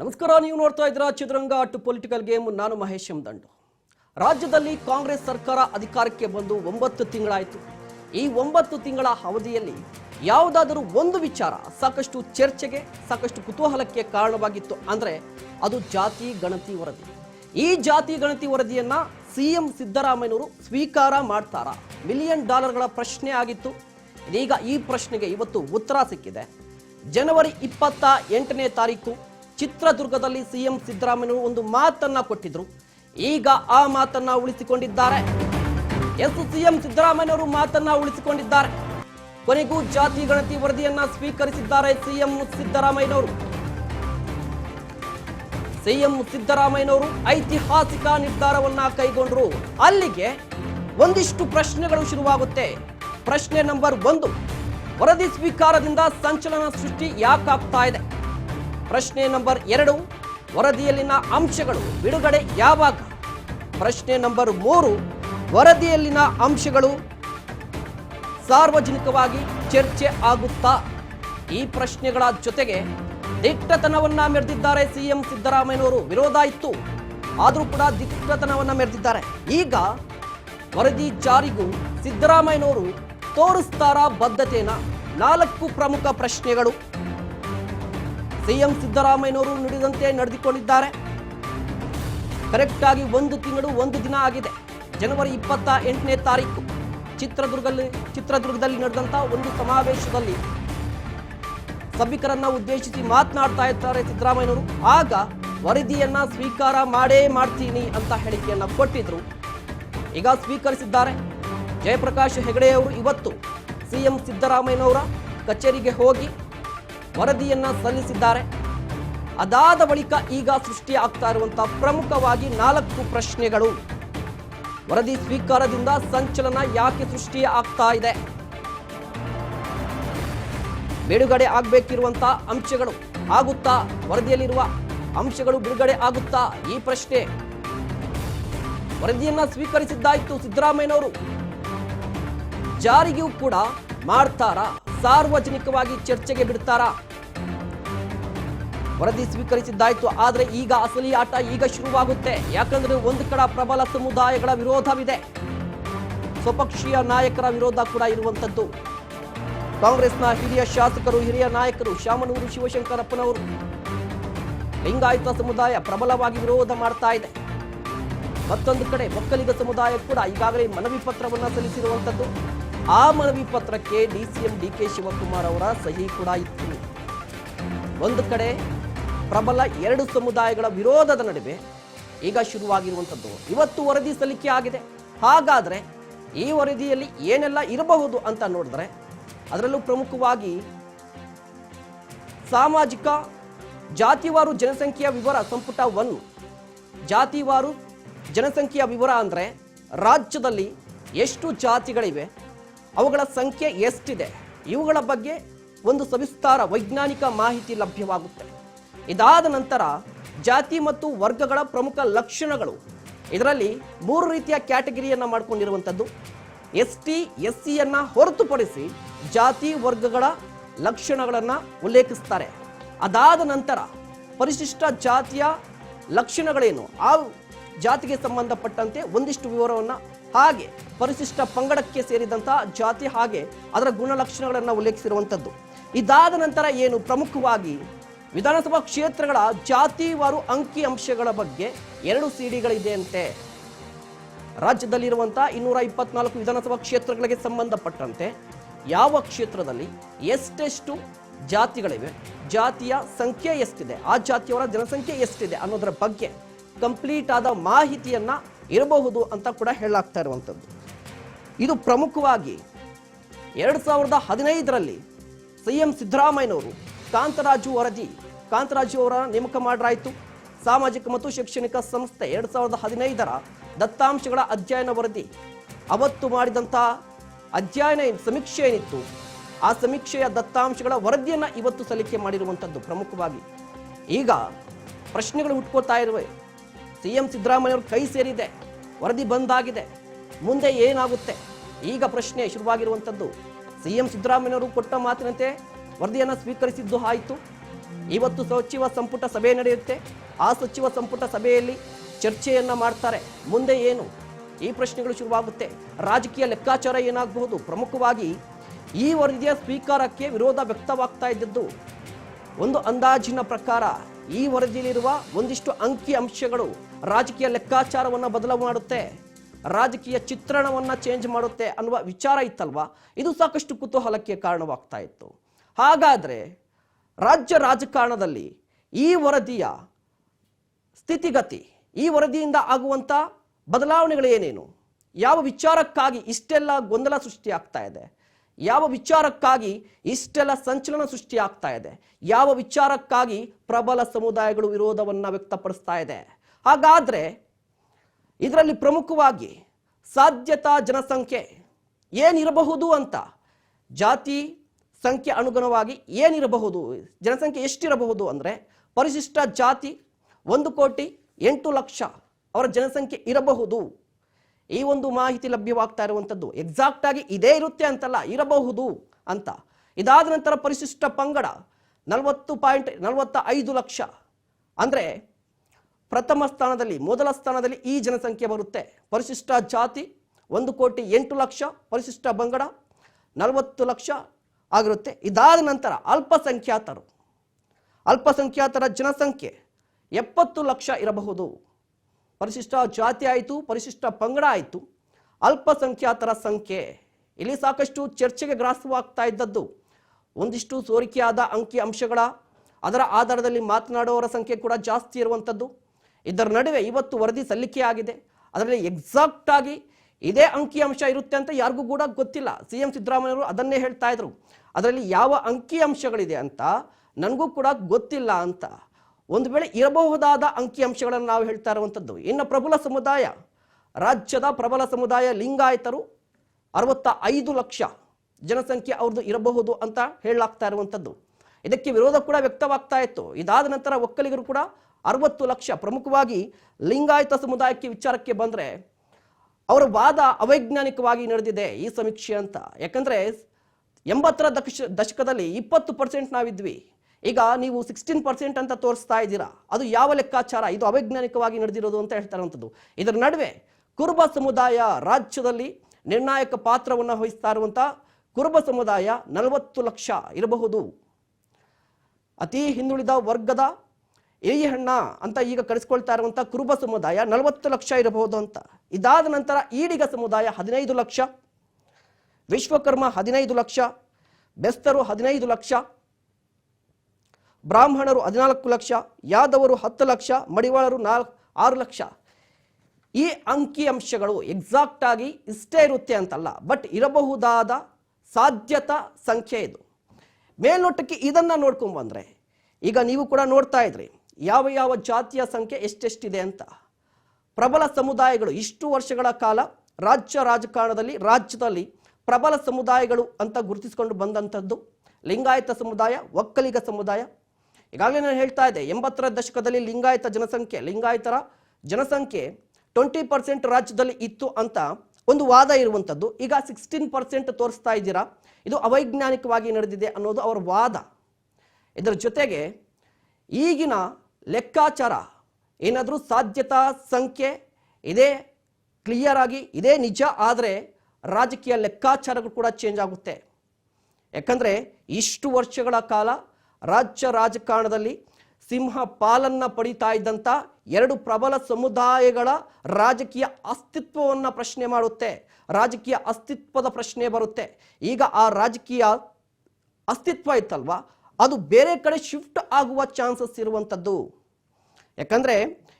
ನಮಸ್ಕಾರ, ನೀವು ನೋಡ್ತಾ ಇದ್ದೀರಾ ಚಿತ್ರರಂಗ ಟು ಪೊಲಿಟಿಕಲ್ ಗೇಮ್ ನಾನು ಮಹೇಶ್ ದಂಡು ರಾಜ್ಯದಲ್ಲಿ ಕಾಂಗ್ರೆಸ್ ಸರ್ಕಾರ ಅಧಿಕಾರಕ್ಕೆ ಬಂದು ಒಂಬತ್ತು ತಿಂಗಳಾಯಿತು. ಈ ಒಂಬತ್ತು ತಿಂಗಳ ಅವಧಿಯಲ್ಲಿ ಯಾವುದಾದರೂ ಒಂದು ವಿಚಾರ ಸಾಕಷ್ಟು ಚರ್ಚೆಗೆ, ಸಾಕಷ್ಟು ಕುತೂಹಲಕ್ಕೆ ಕಾರಣವಾಗಿತ್ತು ಅಂದರೆ ಅದು ಜಾತಿ ಗಣತಿ ವರದಿ. ಈ ಜಾತಿ ಗಣತಿ ವರದಿಯನ್ನು ಸಿ ಎಂ ಸಿದ್ದರಾಮಯ್ಯನವರು ಸ್ವೀಕಾರ ಮಾಡ್ತಾರಾ? ಮಿಲಿಯನ್ ಡಾಲರ್ಗಳ ಪ್ರಶ್ನೆ ಆಗಿತ್ತು. ಇದೀಗ ಈ ಪ್ರಶ್ನೆಗೆ ಇವತ್ತು ಉತ್ತರ ಸಿಕ್ಕಿದೆ. ಜನವರಿ ಇಪ್ಪತ್ತ ಎಂಟನೇ ತಾರೀಕು ಚಿತ್ರದುರ್ಗದಲ್ಲಿ ಸಿಎಂ ಸಿದ್ದರಾಮಯ್ಯನವರು ಒಂದು ಮಾತನ್ನ ಕೊಟ್ಟಿದ್ರು. ಈಗ ಆ ಮಾತನ್ನ ಉಳಿಸಿಕೊಂಡಿದ್ದಾರೆ. ಎಸ್ ಸಿಎಂ ಸಿದ್ದರಾಮಯ್ಯನವರು ಮಾತನ್ನ ಉಳಿಸಿಕೊಂಡಿದ್ದಾರೆ. ಕೊನೆಗೂ ಜಾತಿ ಗಣತಿ ವರದಿಯನ್ನ ಸ್ವೀಕರಿಸಿದ್ದಾರೆ ಸಿಎಂ ಸಿದ್ದರಾಮಯ್ಯನವರು. ಸಿಎಂ ಸಿದ್ದರಾಮಯ್ಯನವರು ಐತಿಹಾಸಿಕ ನಿರ್ಧಾರವನ್ನ ಕೈಗೊಂಡ್ರು. ಅಲ್ಲಿಗೆ ಒಂದಿಷ್ಟು ಪ್ರಶ್ನೆಗಳು ಶುರುವಾಗುತ್ತೆ. ಪ್ರಶ್ನೆ ನಂಬರ್ ಒಂದು, ವರದಿ ಸ್ವೀಕಾರದಿಂದ ಸಂಚಲನ ಸೃಷ್ಟಿ ಯಾಕಾಗ್ತಾ ಇದೆ? ಪ್ರಶ್ನೆ ನಂಬರ್ ಎರಡು, ವರದಿಯಲ್ಲಿನ ಅಂಶಗಳು ಬಿಡುಗಡೆ ಯಾವಾಗ? ಪ್ರಶ್ನೆ ನಂಬರ್ ಮೂರು, ವರದಿಯಲ್ಲಿನ ಅಂಶಗಳು ಸಾರ್ವಜನಿಕವಾಗಿ ಚರ್ಚೆ ಆಗುತ್ತಾ? ಈ ಪ್ರಶ್ನೆಗಳ ಜೊತೆಗೆ ದಿಟ್ಟತನವನ್ನ ಮೆರೆದಿದ್ದಾರೆ ಸಿಎಂ ಸಿದ್ದರಾಮಯ್ಯನವರು. ವಿರೋಧ ಇತ್ತು, ಆದರೂ ಕೂಡ ದಿಟ್ಟತನವನ್ನ ಮೆರೆದಿದ್ದಾರೆ. ಈಗ ವರದಿ ಜಾರಿಗೂ ಸಿದ್ದರಾಮಯ್ಯನವರು ತೋರಿಸ್ತಾರ ಬದ್ಧತೆನ? ನಾಲ್ಕು ಪ್ರಮುಖ ಪ್ರಶ್ನೆಗಳು. ಸಿಎಂ ಸಿದ್ದರಾಮಯ್ಯನವರು ನುಡಿದಂತೆ ನಡೆದುಕೊಂಡಿದ್ದಾರೆ. ಕರೆಕ್ಟ್ ಆಗಿ ಒಂದು ತಿಂಗಳು ಒಂದು ದಿನ ಆಗಿದೆ. ಜನವರಿ ಇಪ್ಪತ್ತ ಎಂಟನೇ ತಾರೀಕು. ಚಿತ್ರದುರ್ಗದಲ್ಲಿ ಚಿತ್ರದುರ್ಗದಲ್ಲಿ ನಡೆದಂತ ಒಂದು ಸಮಾವೇಶದಲ್ಲಿ ಸಭಿಕರನ್ನ ಉದ್ದೇಶಿಸಿ ಮಾತನಾಡ್ತಾ ಇರ್ತಾರೆ ಸಿದ್ದರಾಮಯ್ಯನವರು. ಆಗ ವರದಿಯನ್ನ ಸ್ವೀಕಾರ ಮಾಡೇ ಮಾಡ್ತೀನಿ ಅಂತ ಹೇಳಿಕೆಯನ್ನ ಕೊಟ್ಟಿದ್ರು. ಈಗ ಸ್ವೀಕರಿಸಿದ್ದಾರೆ. ಜಯಪ್ರಕಾಶ್ ಹೆಗಡೆಯವರು ಇವತ್ತು ಸಿಎಂ ಸಿದ್ದರಾಮಯ್ಯನವರ ಕಚೇರಿಗೆ ಹೋಗಿ ವರದಿಯನ್ನ ಸಲ್ಲಿಸಿದ್ದಾರೆ. ಅದಾದ ಬಳಿಕ ಈಗ ಸೃಷ್ಟಿ ಆಗ್ತಾ ಇರುವಂತಹ ಪ್ರಮುಖವಾಗಿ ನಾಲ್ಕು ಪ್ರಶ್ನೆಗಳು. ವರದಿ ಸ್ವೀಕಾರದಿಂದ ಸಂಚಲನ ಯಾಕೆ ಸೃಷ್ಟಿ ಆಗ್ತಾ ಇದೆ? ಬಿಡುಗಡೆ ಆಗಬೇಕಿರುವಂತಹ ಅಂಶಗಳು ಆಗುತ್ತಾ? ವರದಿಯಲ್ಲಿರುವ ಅಂಶಗಳು ಬಿಡುಗಡೆ ಆಗುತ್ತಾ? ಈ ಪ್ರಶ್ನೆ. ವರದಿಯನ್ನ ಸ್ವೀಕರಿಸಿದ್ದಾಯ್ತು ಸಿದ್ದರಾಮಯ್ಯನವರು. ಜಾರಿಗೂ ಕೂಡ ಮಾಡ್ತಾರಾ? ಸಾರ್ವಜನಿಕವಾಗಿ ಚರ್ಚೆಗೆ ಬಿಡ್ತಾರ. ವರದಿ ಸ್ವೀಕರಿಸಿದ್ದಾಯ್ತು, ಆದ್ರೆ ಈಗ ಅಸಲಿ ಆಟ ಈಗ ಶುರುವಾಗುತ್ತೆ. ಯಾಕಂದ್ರೆ ಒಂದು ಕಡ ಪ್ರಬಲ ಸಮುದಾಯಗಳ ವಿರೋಧವಿದೆ. ಸ್ವಪಕ್ಷೀಯ ನಾಯಕರ ವಿರೋಧ ಕೂಡ ಇರುವಂತದ್ದು. ಕಾಂಗ್ರೆಸ್ನ ಹಿರಿಯ ಶಾಸಕರು, ಹಿರಿಯ ನಾಯಕರು ಶಾಮನೂರು ಶಿವಶಂಕರಪ್ಪನವರು ಲಿಂಗಾಯತ ಸಮುದಾಯ ಪ್ರಬಲವಾಗಿ ವಿರೋಧ ಮಾಡ್ತಾ ಇದೆ. ಮತ್ತೊಂದು ಕಡೆ ಒಕ್ಕಲಿಗ ಸಮುದಾಯ ಕೂಡ ಈಗಾಗಲೇ ಮನವಿ ಪತ್ರವನ್ನು ಸಲ್ಲಿಸಿರುವಂತದ್ದು. ಆ ಮನವಿ ಪತ್ರಕ್ಕೆ ಡಿಸಿಎಂ ಡಿ ಕೆ ಶಿವಕುಮಾರ್ ಅವರ ಸಹಿ ಕೂಡ ಇತ್ತು. ಒಂದು ಕಡೆ ಪ್ರಬಲ ಎರಡು ಸಮುದಾಯಗಳ ವಿರೋಧದ ನಡುವೆ ಈಗ ಶುರುವಾಗಿರುವಂಥದ್ದು ಇವತ್ತು ವರದಿ ಸಲ್ಲಿಕೆ ಆಗಿದೆ. ಹಾಗಾದರೆ ಈ ವರದಿಯಲ್ಲಿ ಏನೆಲ್ಲ ಇರಬಹುದು ಅಂತ ನೋಡಿದ್ರೆ ಅದರಲ್ಲೂ ಪ್ರಮುಖವಾಗಿ ಸಾಮಾಜಿಕ ಜಾತಿವಾರು ಜನಸಂಖ್ಯೆಯ ವಿವರ ಸಂಪುಟ ಒನ್ ಜಾತಿವಾರು ಜನಸಂಖ್ಯೆಯ ವಿವರ ಅಂದರೆ ರಾಜ್ಯದಲ್ಲಿ ಎಷ್ಟು ಜಾತಿಗಳಿವೆ? ಅವುಗಳ ಸಂಖ್ಯೆ ಎಷ್ಟಿದೆ? ಇವುಗಳ ಬಗ್ಗೆ ಒಂದು ಸವಿಸ್ತಾರ ವೈಜ್ಞಾನಿಕ ಮಾಹಿತಿ ಲಭ್ಯವಾಗುತ್ತೆ. ಇದಾದ ನಂತರ ಜಾತಿ ಮತ್ತು ವರ್ಗಗಳ ಪ್ರಮುಖ ಲಕ್ಷಣಗಳು. ಇದರಲ್ಲಿ ಮೂರು ರೀತಿಯ ಕ್ಯಾಟಗರಿಯನ್ನು ಮಾಡಿಕೊಂಡಿರುವಂಥದ್ದು. ಎಸ್ ಟಿ ಎಸ್ ಸಿಯನ್ನು ಹೊರತುಪಡಿಸಿ ಜಾತಿ, ವರ್ಗಗಳ ಲಕ್ಷಣಗಳನ್ನು ಉಲ್ಲೇಖಿಸ್ತಾರೆ. ಅದಾದ ನಂತರ ಪರಿಶಿಷ್ಟ ಜಾತಿಯ ಲಕ್ಷಣಗಳೇನು? ಆ ಜಾತಿಗೆ ಸಂಬಂಧಪಟ್ಟಂತೆ ಒಂದಿಷ್ಟು ವಿವರವನ್ನು ಹಾಗೆ ಪರಿಶಿಷ್ಟ ಪಂಗಡಕ್ಕೆ ಸೇರಿದಂತಹ ಜಾತಿ ಹಾಗೆ ಅದರ ಗುಣಲಕ್ಷಣಗಳನ್ನು ಉಲ್ಲೇಖಿಸಿರುವಂಥದ್ದು. ಇದಾದ ನಂತರ ಏನು ಪ್ರಮುಖವಾಗಿ ವಿಧಾನಸಭಾ ಕ್ಷೇತ್ರಗಳ ಜಾತಿವಾರು ಅಂಕಿ ಅಂಶಗಳ ಬಗ್ಗೆ ಎರಡು ಸಿಡಿಗಳಿದೆಯಂತೆ ರಾಜ್ಯದಲ್ಲಿರುವಂತಹ ಇನ್ನೂರ ಇಪ್ಪತ್ನಾಲ್ಕು ವಿಧಾನಸಭಾ ಕ್ಷೇತ್ರಗಳಿಗೆ ಸಂಬಂಧಪಟ್ಟಂತೆ ಯಾವ ಕ್ಷೇತ್ರದಲ್ಲಿ ಎಷ್ಟೆಷ್ಟು ಜಾತಿಗಳಿವೆ, ಜಾತಿಯ ಸಂಖ್ಯೆ ಎಷ್ಟಿದೆ, ಆ ಜಾತಿಯವರ ಜನಸಂಖ್ಯೆ ಎಷ್ಟಿದೆ ಅನ್ನೋದರ ಬಗ್ಗೆ ಕಂಪ್ಲೀಟ್ ಆದ ಮಾಹಿತಿಯನ್ನ ಇರಬಹುದು ಅಂತ ಕೂಡ ಹೇಳಲಾಗ್ತಾ ಇರುವಂಥದ್ದು. ಇದು ಪ್ರಮುಖವಾಗಿ ಎರಡು ಸಾವಿರದ ಹದಿನೈದರಲ್ಲಿ ಸಿ ಎಂ ಸಿದ್ದರಾಮಯ್ಯನವರು ಕಾಂತರಾಜು ವರದಿ, ಕಾಂತರಾಜು ಅವರ ನೇಮಕ ಮಾಡಲಾಯಿತು. ಸಾಮಾಜಿಕ ಮತ್ತು ಶೈಕ್ಷಣಿಕ ಸಂಸ್ಥೆ ಎರಡು ಸಾವಿರದ ಹದಿನೈದರ ದತ್ತಾಂಶಗಳ ಅಧ್ಯಯನ ವರದಿ. ಅವತ್ತು ಮಾಡಿದಂಥ ಅಧ್ಯಯನ ಸಮೀಕ್ಷೆ ಏನಿತ್ತು? ಆ ಸಮೀಕ್ಷೆಯ ದತ್ತಾಂಶಗಳ ವರದಿಯನ್ನು ಇವತ್ತು ಸಲ್ಲಿಕೆ ಮಾಡಿರುವಂಥದ್ದು ಪ್ರಮುಖವಾಗಿ. ಈಗ ಪ್ರಶ್ನೆಗಳು ಹುಟ್ಕೋತಾ ಇರುವೆ. ಸಿ ಎಂ ಸಿದ್ದರಾಮಯ್ಯವ್ರ ಕೈ ಸೇರಿದೆ. ವರದಿ ಬಂದಾಗಿದೆ. ಮುಂದೆ ಏನಾಗುತ್ತೆ? ಈಗ ಪ್ರಶ್ನೆ ಶುರುವಾಗಿರುವಂಥದ್ದು, ಸಿ ಎಂ ಸಿದ್ದರಾಮಯ್ಯವರು ಕೊಟ್ಟ ಮಾತಿನಂತೆ ವರದಿಯನ್ನು ಸ್ವೀಕರಿಸಿದ್ದು ಆಯಿತು. ಇವತ್ತು ಸಚಿವ ಸಂಪುಟ ಸಭೆ ನಡೆಯುತ್ತೆ. ಆ ಸಚಿವ ಸಂಪುಟ ಸಭೆಯಲ್ಲಿ ಚರ್ಚೆಯನ್ನು ಮಾಡ್ತಾರೆ. ಮುಂದೆ ಏನು? ಈ ಪ್ರಶ್ನೆಗಳು ಶುರುವಾಗುತ್ತೆ. ರಾಜಕೀಯ ಲೆಕ್ಕಾಚಾರ ಏನಾಗಬಹುದು? ಪ್ರಮುಖವಾಗಿ ಈ ವರದಿಯ ಸ್ವೀಕಾರಕ್ಕೆ ವಿರೋಧ ವ್ಯಕ್ತವಾಗ್ತಾ ಇದ್ದದ್ದು ಒಂದು ಅಂದಾಜಿನ ಪ್ರಕಾರ ಈ ವರದಿಯಲ್ಲಿರುವ ಒಂದಿಷ್ಟು ಅಂಕಿ ಅಂಶಗಳು ರಾಜಕೀಯ ಲೆಕ್ಕಾಚಾರವನ್ನು ಬದಲಾವ ಮಾಡುತ್ತೆ, ರಾಜಕೀಯ ಚಿತ್ರಣವನ್ನು ಚೇಂಜ್ ಮಾಡುತ್ತೆ ಅನ್ನುವ ವಿಚಾರ ಇತ್ತಲ್ವ? ಇದು ಸಾಕಷ್ಟು ಕುತೂಹಲಕ್ಕೆ ಕಾರಣವಾಗ್ತಾ ಇತ್ತು. ಹಾಗಾದರೆ ರಾಜ್ಯ ರಾಜಕಾರಣದಲ್ಲಿ ಈ ವರದಿಯ ಸ್ಥಿತಿಗತಿ, ಈ ವರದಿಯಿಂದ ಆಗುವಂಥ ಬದಲಾವಣೆಗಳು ಏನೇನು ಯಾವ ವಿಚಾರಕ್ಕಾಗಿ ಇಷ್ಟೆಲ್ಲ ಗೊಂದಲ ಸೃಷ್ಟಿ ಆಗ್ತಾ ಇದೆ? ಯಾವ ವಿಚಾರಕ್ಕಾಗಿ ಇಷ್ಟೆಲ್ಲ ಸಂಚಲನ ಸೃಷ್ಟಿ ಆಗ್ತಾ ಇದೆ? ಯಾವ ವಿಚಾರಕ್ಕಾಗಿ ಪ್ರಬಲ ಸಮುದಾಯಗಳು ವಿರೋಧವನ್ನು ವ್ಯಕ್ತಪಡಿಸ್ತಾ ಇದೆ? ಹಾಗಾದರೆ ಇದರಲ್ಲಿ ಪ್ರಮುಖವಾಗಿ ಸಾಧ್ಯತಾ ಜನಸಂಖ್ಯೆ ಏನಿರಬಹುದು ಅಂತ? ಜಾತಿ ಸಂಖ್ಯೆ ಅನುಗುಣವಾಗಿ ಏನಿರಬಹುದು? ಜನಸಂಖ್ಯೆ ಎಷ್ಟಿರಬಹುದು ಅಂದರೆ ಪರಿಶಿಷ್ಟ ಜಾತಿ ಒಂದು ಕೋಟಿ ಎಂಟು ಲಕ್ಷ ಅವರ ಜನಸಂಖ್ಯೆ ಇರಬಹುದು. ಈ ಒಂದು ಮಾಹಿತಿ ಲಭ್ಯವಾಗ್ತಾ ಇರುವಂಥದ್ದು ಎಕ್ಸಾಕ್ಟ್ ಆಗಿ ಇದೇ ಇರುತ್ತೆ ಅಂತಲ್ಲ, ಇರಬಹುದು ಅಂತ. ಇದಾದ ನಂತರ ಪರಿಶಿಷ್ಟ ಪಂಗಡ ನಲವತ್ತು ಪಾಯಿಂಟ್ ನಲವತ್ತ ಐದು ಲಕ್ಷ. ಅಂದರೆ ಪ್ರಥಮ ಸ್ಥಾನದಲ್ಲಿ, ಮೊದಲ ಸ್ಥಾನದಲ್ಲಿ ಈ ಜನಸಂಖ್ಯೆ ಬರುತ್ತೆ. ಪರಿಶಿಷ್ಟ ಜಾತಿ ಒಂದು ಕೋಟಿ ಎಂಟು ಲಕ್ಷ, ಪರಿಶಿಷ್ಟ ಪಂಗಡ ನಲವತ್ತು ಲಕ್ಷ ಆಗಿರುತ್ತೆ. ಇದಾದ ನಂತರ ಅಲ್ಪಸಂಖ್ಯಾತರು. ಅಲ್ಪಸಂಖ್ಯಾತರ ಜನಸಂಖ್ಯೆ ಎಪ್ಪತ್ತು ಲಕ್ಷ ಇರಬಹುದು. ಪರಿಶಿಷ್ಟ ಜಾತಿ ಆಯಿತು, ಪರಿಶಿಷ್ಟ ಪಂಗಡ ಆಯಿತು. ಅಲ್ಪಸಂಖ್ಯಾತರ ಸಂಖ್ಯೆ. ಇಲ್ಲಿ ಸಾಕಷ್ಟು ಚರ್ಚೆಗೆ ಗ್ರಾಸವಾಗ್ತಾ ಇದ್ದದ್ದು. ಒಂದಿಷ್ಟು ಸೋರಿಕೆಯಾದ ಅಂಕಿ ಅಂಶಗಳ, ಅದರ ಆಧಾರದಲ್ಲಿ ಮಾತನಾಡುವವರ ಸಂಖ್ಯೆ ಕೂಡ ಜಾಸ್ತಿ ಇರುವಂಥದ್ದು ಇದರ ನಡುವೆ ಇವತ್ತು ವರದಿ ಸಲ್ಲಿಕೆಯಾಗಿದೆ ಅದರಲ್ಲಿ ಎಕ್ಸಾಕ್ಟ್ ಆಗಿ ಇದೇ ಅಂಕಿ ಅಂಶ ಇರುತ್ತೆ ಅಂತ ಯಾರಿಗೂ ಕೂಡ ಗೊತ್ತಿಲ್ಲ. ಸಿ ಎಂ ಸಿದ್ದರಾಮಯ್ಯವರು ಅದನ್ನೇ ಹೇಳ್ತಾ ಇದ್ರು. ಅದರಲ್ಲಿ ಯಾವ ಅಂಕಿ ಅಂಶಗಳಿದೆ ಅಂತ ನನಗೂ ಕೂಡ ಗೊತ್ತಿಲ್ಲ ಅಂತ. ಒಂದು ವೇಳೆ ಇರಬಹುದಾದ ಅಂಕಿ ಅಂಶಗಳನ್ನು ನಾವು ಹೇಳ್ತಾ ಇರುವಂಥದ್ದು. ಇನ್ನು ಪ್ರಬಲ ಸಮುದಾಯ, ರಾಜ್ಯದ ಪ್ರಬಲ ಸಮುದಾಯ ಲಿಂಗಾಯತರು ಅರವತ್ತ ಐದು ಲಕ್ಷ ಜನಸಂಖ್ಯೆ ಅವ್ರದ್ದು ಇರಬಹುದು ಅಂತ ಹೇಳಲಾಗ್ತಾ ಇರುವಂಥದ್ದು. ಇದಕ್ಕೆ ವಿರೋಧ ಕೂಡ ವ್ಯಕ್ತವಾಗ್ತಾ ಇತ್ತು. ಇದಾದ ನಂತರ ಒಕ್ಕಲಿಗರು ಕೂಡ ಅರವತ್ತು ಲಕ್ಷ ಪ್ರಮುಖವಾಗಿ ಲಿಂಗಾಯತ ಸಮುದಾಯಕ್ಕೆ ವಿಚಾರಕ್ಕೆ ಬಂದರೆ ಅವರ ವಾದ ಅವೈಜ್ಞಾನಿಕವಾಗಿ ನಡೆದಿದೆ ಈ ಸಮೀಕ್ಷೆ ಅಂತ. ಯಾಕಂದರೆ ಎಂಬತ್ತರ ದಕ್ಷ ದಶಕದಲ್ಲಿ ಇಪ್ಪತ್ತು ಪರ್ಸೆಂಟ್ ನಾವಿದ್ವಿ. ಈಗ ನೀವು ಸಿಕ್ಸ್ಟೀನ್ ಪರ್ಸೆಂಟ್ ಅಂತ ತೋರಿಸ್ತಾ ಇದ್ದೀರಾ, ಅದು ಯಾವ ಲೆಕ್ಕಾಚಾರ? ಇದು ಅವೈಜ್ಞಾನಿಕವಾಗಿ ನಡೆದಿರೋದು ಅಂತ ಹೇಳ್ತಾರಂಥದ್ದು ಇದರ ನಡುವೆ ಕುರುಬ ಸಮುದಾಯ ರಾಜ್ಯದಲ್ಲಿ ನಿರ್ಣಾಯಕ ಪಾತ್ರವನ್ನು ವಹಿಸ್ತಾ ಇರುವಂಥ ಕುರುಬ ಸಮುದಾಯ ನಲವತ್ತು ಲಕ್ಷ ಇರಬಹುದು. ಅತಿ ಹಿಂದುಳಿದ ವರ್ಗದ ಹಣ್ಣ ಅಂತ ಈಗ ಕರೆಸ್ಕೊಳ್ತಾ ಇರುವಂಥ ಕುರುಬ ಸಮುದಾಯ ನಲವತ್ತು ಲಕ್ಷ ಇರಬಹುದು ಅಂತ. ಇದಾದ ನಂತರ ಈಡಿಗ ಸಮುದಾಯ ಹದಿನೈದು ಲಕ್ಷ, ವಿಶ್ವಕರ್ಮ ಹದಿನೈದು ಲಕ್ಷ, ಬೆಸ್ತರು ಹದಿನೈದು ಲಕ್ಷ ಬ್ರಾಹ್ಮಣರು ಹದಿನಾಲ್ಕು ಲಕ್ಷ, ಯಾದವರು ಹತ್ತು ಲಕ್ಷ, ಮಡಿವಾಳರು ನಾಲ್ಕು, ಆರು ಲಕ್ಷ. ಈ ಅಂಕಿ ಅಂಶಗಳು ಎಕ್ಸಾಕ್ಟ್ ಆಗಿ ಇಷ್ಟೇ ಇರುತ್ತೆ ಅಂತಲ್ಲ ಬಟ್ ಇರಬಹುದಾದ ಸಾಧ್ಯತಾ ಸಂಖ್ಯೆ ಇದು. ಮೇಲ್ನೋಟಕ್ಕೆ ಇದನ್ನು ನೋಡ್ಕೊಂಬಂದರೆ ಈಗ ನೀವು ಕೂಡ ನೋಡ್ತಾ ಇದ್ರಿ, ಯಾವ ಯಾವ ಜಾತಿಯ ಸಂಖ್ಯೆ ಎಷ್ಟೆಷ್ಟಿದೆ ಅಂತ. ಪ್ರಬಲ ಸಮುದಾಯಗಳು, ಇಷ್ಟು ವರ್ಷಗಳ ಕಾಲ ರಾಜ್ಯ ರಾಜಕಾರಣದಲ್ಲಿ, ರಾಜ್ಯದಲ್ಲಿ ಪ್ರಬಲ ಸಮುದಾಯಗಳು ಅಂತ ಗುರುತಿಸಿಕೊಂಡು ಬಂದಂಥದ್ದು, ಲಿಂಗಾಯತ ಸಮುದಾಯ, ಒಕ್ಕಲಿಗ ಸಮುದಾಯ ಈಗಾಗಲೇ ನಾನು ಹೇಳ್ತಾ ಇದ್ದೆ, ಎಂಬತ್ತರ ದಶಕದಲ್ಲಿ ಲಿಂಗಾಯತ ಜನಸಂಖ್ಯೆ, ಲಿಂಗಾಯತರ ಜನಸಂಖ್ಯೆ ಟ್ವೆಂಟಿ ಪರ್ಸೆಂಟ್ ರಾಜ್ಯದಲ್ಲಿ ಇತ್ತು ಅಂತ ಒಂದು ವಾದ ಇರುವಂಥದ್ದು. ಈಗ ಸಿಕ್ಸ್ಟೀನ್ ಪರ್ಸೆಂಟ್ ತೋರಿಸ್ತಾ ಇದ್ದೀರಾ? ಇದು ಅವೈಜ್ಞಾನಿಕವಾಗಿ ನಡೆದಿದೆ ಅನ್ನೋದು ಅವರ ವಾದ. ಇದರ ಜೊತೆಗೆ ಈಗಿನ ಲೆಕ್ಕಾಚಾರ, ಏನಾದರೂ ಸಾಧ್ಯತಾ ಸಂಖ್ಯೆ ಇದೇ ಕ್ಲಿಯರ್ ಆಗಿ, ಇದೇ ನಿಜ ಆದರೆ ರಾಜಕೀಯ ಲೆಕ್ಕಾಚಾರಗಳು ಕೂಡ ಚೇಂಜ್ ಆಗುತ್ತೆ. ಯಾಕಂದರೆ ಇಷ್ಟು ವರ್ಷಗಳ ಕಾಲ ರಾಜ್ಯ ರಾಜಕಾರಣದಲ್ಲಿ ಸಿಂಹ ಪಾಲನ್ನ ಪಡಿತಾ ಇದ್ದಂಥ ಎರಡು ಪ್ರಬಲ ಸಮುದಾಯಗಳ ರಾಜಕೀಯ ಅಸ್ತಿತ್ವವನ್ನು ಪ್ರಶ್ನೆ ಮಾಡುತ್ತೆ. ರಾಜಕೀಯ ಅಸ್ತಿತ್ವದ ಪ್ರಶ್ನೆ ಬರುತ್ತೆ. ಈಗ ಆ ರಾಜಕೀಯ ಅಸ್ತಿತ್ವ ಇತ್ತಲ್ವಾ? ಅದು ಬೇರೆ ಕಡೆ ಶಿಫ್ಟ್ ಆಗುವ ಚಾನ್ಸಸ್ ಇರುವಂಥದ್ದು ಯಾಕಂದರೆ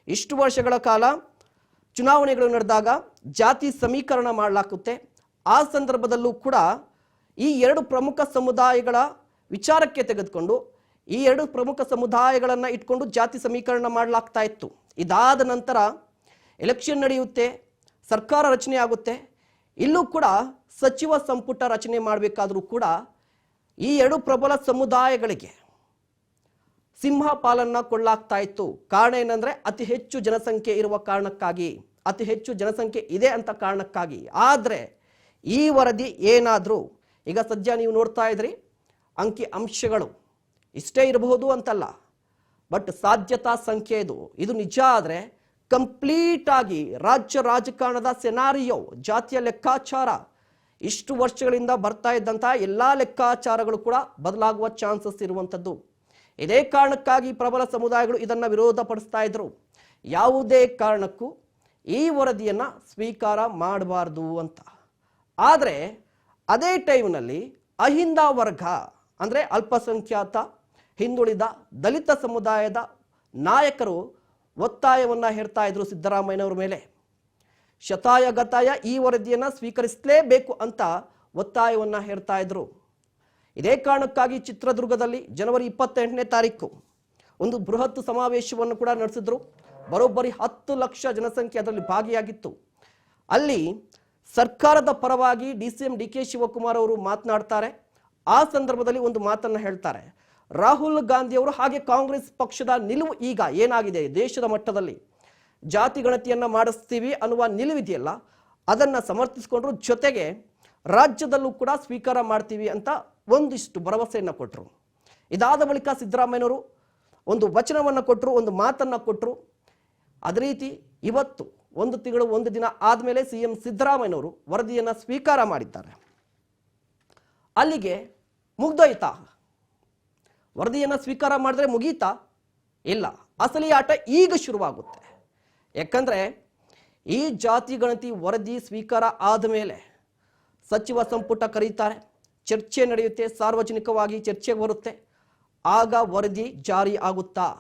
ಇಷ್ಟು ವರ್ಷಗಳ ಕಾಲ ಚುನಾವಣೆಗಳು ನಡೆದಾಗ ಜಾತಿ ಸಮೀಕರಣ ಮಾಡಲಾಗುತ್ತೆ ಆ ಸಂದರ್ಭದಲ್ಲೂ ಕೂಡ ಈ ಎರಡು ಪ್ರಮುಖ ಸಮುದಾಯಗಳ ವಿಚಾರಕ್ಕೆ ತೆಗೆದುಕೊಂಡು ಈ ಎರಡು ಪ್ರಮುಖ ಸಮುದಾಯಗಳನ್ನು ಇಟ್ಕೊಂಡು ಜಾತಿ ಸಮೀಕರಣ ಮಾಡಲಾಗ್ತಾ ಇತ್ತು. ಇದಾದ ನಂತರ ಎಲೆಕ್ಷನ್ ನಡೆಯುತ್ತೆ, ಸರ್ಕಾರ ರಚನೆ ಆಗುತ್ತೆ. ಇಲ್ಲೂ ಕೂಡ ಸಚಿವ ಸಂಪುಟ ರಚನೆ ಮಾಡಬೇಕಾದರೂ ಕೂಡ ಈ ಎರಡು ಪ್ರಬಲ ಸಮುದಾಯಗಳಿಗೆ ಸಿಂಹ ಪಾಲನ್ನು ಕೊಳ್ಳಾಗ್ತಾ ಇತ್ತು. ಕಾರಣ ಏನಂದರೆ ಅತಿ ಹೆಚ್ಚು ಜನಸಂಖ್ಯೆ ಇರುವ ಕಾರಣಕ್ಕಾಗಿ, ಅತಿ ಹೆಚ್ಚು ಜನಸಂಖ್ಯೆ ಇದೆ ಅಂತ ಕಾರಣಕ್ಕಾಗಿ. ಆದರೆ ಈ ವರದಿ ಏನಾದರೂ, ಈಗ ಸದ್ಯ ನೀವು ನೋಡ್ತಾ ಇದ್ರಿ, ಅಂಕಿ ಅಂಶಗಳು. ಇಷ್ಟೇ ಇರಬಹುದು ಅಂತಲ್ಲ. ಬಟ್ ಸಾಧ್ಯತಾ ಸಂಖ್ಯೆ ಇದು. ಇದು ನಿಜ ಆದರೆ ಕಂಪ್ಲೀಟ್ ಆಗಿ ರಾಜ್ಯ ರಾಜಕಾರಣದ ಸೆನಾರಿಯೋ, ಜಾತಿಯ ಲೆಕ್ಕಾಚಾರ ಇಷ್ಟು ವರ್ಷಗಳಿಂದ ಬರ್ತಾ ಇದ್ದಂತಹ ಎಲ್ಲ ಲೆಕ್ಕಾಚಾರಗಳು ಕೂಡ ಬದಲಾಗುವ ಚಾನ್ಸಸ್ ಇರುವಂಥದ್ದು. ಇದೇ ಕಾರಣಕ್ಕಾಗಿ ಪ್ರಬಲ ಸಮುದಾಯಗಳು ಇದನ್ನು ವಿರೋಧ ಪಡಿಸ್ತಾ ಇದ್ರು. ಯಾವುದೇ ಕಾರಣಕ್ಕೂ ಈ ವರದಿಯನ್ನು ಸ್ವೀಕಾರ ಮಾಡಬಾರ್ದು ಅಂತ. ಆದರೆ ಅದೇ ಟೈಮ್ನಲ್ಲಿ ಅಹಿಂದ ವರ್ಗ ಅಂದರೆ ಅಲ್ಪಸಂಖ್ಯಾತ ಹಿಂದುಳಿದ ದಲಿತ ಸಮುದಾಯದ ನಾಯಕರು ಒತ್ತಾಯವನ್ನು ಹೇರ್ತಾ ಇದ್ರು ಸಿದ್ದರಾಮಯ್ಯನವರ ಮೇಲೆ. ಶತಾಯ ಗತಾಯ ಈ ವರದಿಯನ್ನು ಸ್ವೀಕರಿಸಲೇಬೇಕು ಅಂತ ಒತ್ತಾಯವನ್ನು ಹೇರ್ತಾ ಇದ್ರು. ಇದೇ ಕಾರಣಕ್ಕಾಗಿ ಚಿತ್ರದುರ್ಗದಲ್ಲಿ ಜನವರಿ ಇಪ್ಪತ್ತೆಂಟನೇ ತಾರೀಕು ಒಂದು ಬೃಹತ್ ಸಮಾವೇಶವನ್ನು ಕೂಡ ನಡೆಸಿದ್ರು. ಬರೋಬ್ಬರಿ ಹತ್ತು ಲಕ್ಷ ಜನಸಂಖ್ಯೆ ಅದರಲ್ಲಿ ಭಾಗಿಯಾಗಿತ್ತು. ಅಲ್ಲಿ ಸರ್ಕಾರದ ಪರವಾಗಿ D C M D K Shivakumar ಅವರು ಮಾತನಾಡ್ತಾರೆ. ಆ ಸಂದರ್ಭದಲ್ಲಿ ಒಂದು ಮಾತನ್ನು ಹೇಳ್ತಾರೆ. ರಾಹುಲ್ ಗಾಂಧಿ ಅವರು ಹಾಗೆ ಕಾಂಗ್ರೆಸ್ ಪಕ್ಷದ ನಿಲುವು ಈಗ ಏನಾಗಿದೆ? ದೇಶದ ಮಟ್ಟದಲ್ಲಿ ಜಾತಿ ಗಣತಿಯನ್ನು ಮಾಡಿಸ್ತೀವಿ ಅನ್ನುವ ನಿಲುವಿದೆಯಲ್ಲ, ಅದನ್ನು ಸಮರ್ಥಿಸಿಕೊಂಡ್ರು ಜೊತೆಗೆ ರಾಜ್ಯದಲ್ಲೂ ಕೂಡ ಸ್ವೀಕಾರ ಮಾಡ್ತೀವಿ ಅಂತ ಒಂದಿಷ್ಟು ಭರವಸೆಯನ್ನು ಕೊಟ್ಟರು ಇದಾದ ಬಳಿಕ ಸಿದ್ದರಾಮಯ್ಯನವರು ಒಂದು ವಚನವನ್ನು ಕೊಟ್ಟರು ಒಂದು ಮಾತನ್ನು ಕೊಟ್ಟರು ಅದೇ ರೀತಿ ಇವತ್ತು ಒಂದು ತಿಂಗಳು, ಒಂದು ದಿನ ಆದಮೇಲೆ ಸಿ ಎಂ ಸಿದ್ದರಾಮಯ್ಯನವರು ವರದಿಯನ್ನು ಸ್ವೀಕಾರ ಮಾಡಿದ್ದಾರೆ. ಅಲ್ಲಿಗೆ ಮುಗ್ದೋಯ್ತಾ? ವರದಿಯನ್ನು ಸ್ವೀಕಾರ ಮಾಡಿದ್ರೆ ಮುಗೀತಾ? ಇಲ್ಲ. ಅಸಲಿ ಆಟ ಈಗ ಶುರುವಾಗುತ್ತೆ. ಯಾಕಂದರೆ ಈ ಜಾತಿ ಗಣತಿ ವರದಿ ಸ್ವೀಕಾರ ಆದ ಮೇಲೆ ಸಚಿವ ಸಂಪುಟ ಕರೀತಾರೆ. ಚರ್ಚೆ ನಡೆಯುತ್ತೆ, ಸಾರ್ವಜನಿಕವಾಗಿ ಚರ್ಚೆಗೆ ಬರುತ್ತೆ. ಆಗ ವರದಿ ಜಾರಿ ಆಗುತ್ತಾ?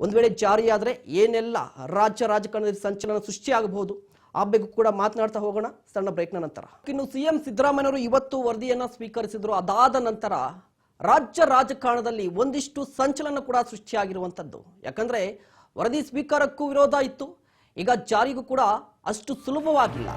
ಒಂದು ವೇಳೆ ಜಾರಿಯಾದರೆ ಏನೆಲ್ಲ ರಾಜ್ಯ ರಾಜಕಾರಣದಲ್ಲಿ ಸಂಚಲನ ಸೃಷ್ಟಿಯಾಗಬಹುದು ಆ ಬಗ್ಗೆ ಕೂಡ ಮಾತನಾಡ್ತಾ ಹೋಗೋಣ. ಸಣ್ಣ ಬ್ರೇಕ್ನ ನಂತರ. ಇನ್ನು ಸಿಎಂ ಸಿದ್ದರಾಮಯ್ಯವರು ಇವತ್ತು ವರದಿಯನ್ನು ಸ್ವೀಕರಿಸಿದ್ರು. ಅದಾದ ನಂತರ ರಾಜ್ಯ ರಾಜಕಾರಣದಲ್ಲಿ ಒಂದಿಷ್ಟು ಸಂಚಲನ ಕೂಡ ಸೃಷ್ಟಿಯಾಗಿರುವಂಥದ್ದು. ಯಾಕಂದ್ರೆ ವರದಿ ಸ್ವೀಕಾರಕ್ಕೂ ವಿರೋಧ ಇತ್ತು. ಈಗ ಜಾರಿಗೂ ಕೂಡ ಅಷ್ಟು ಸುಲಭವಾಗಿಲ್ಲ.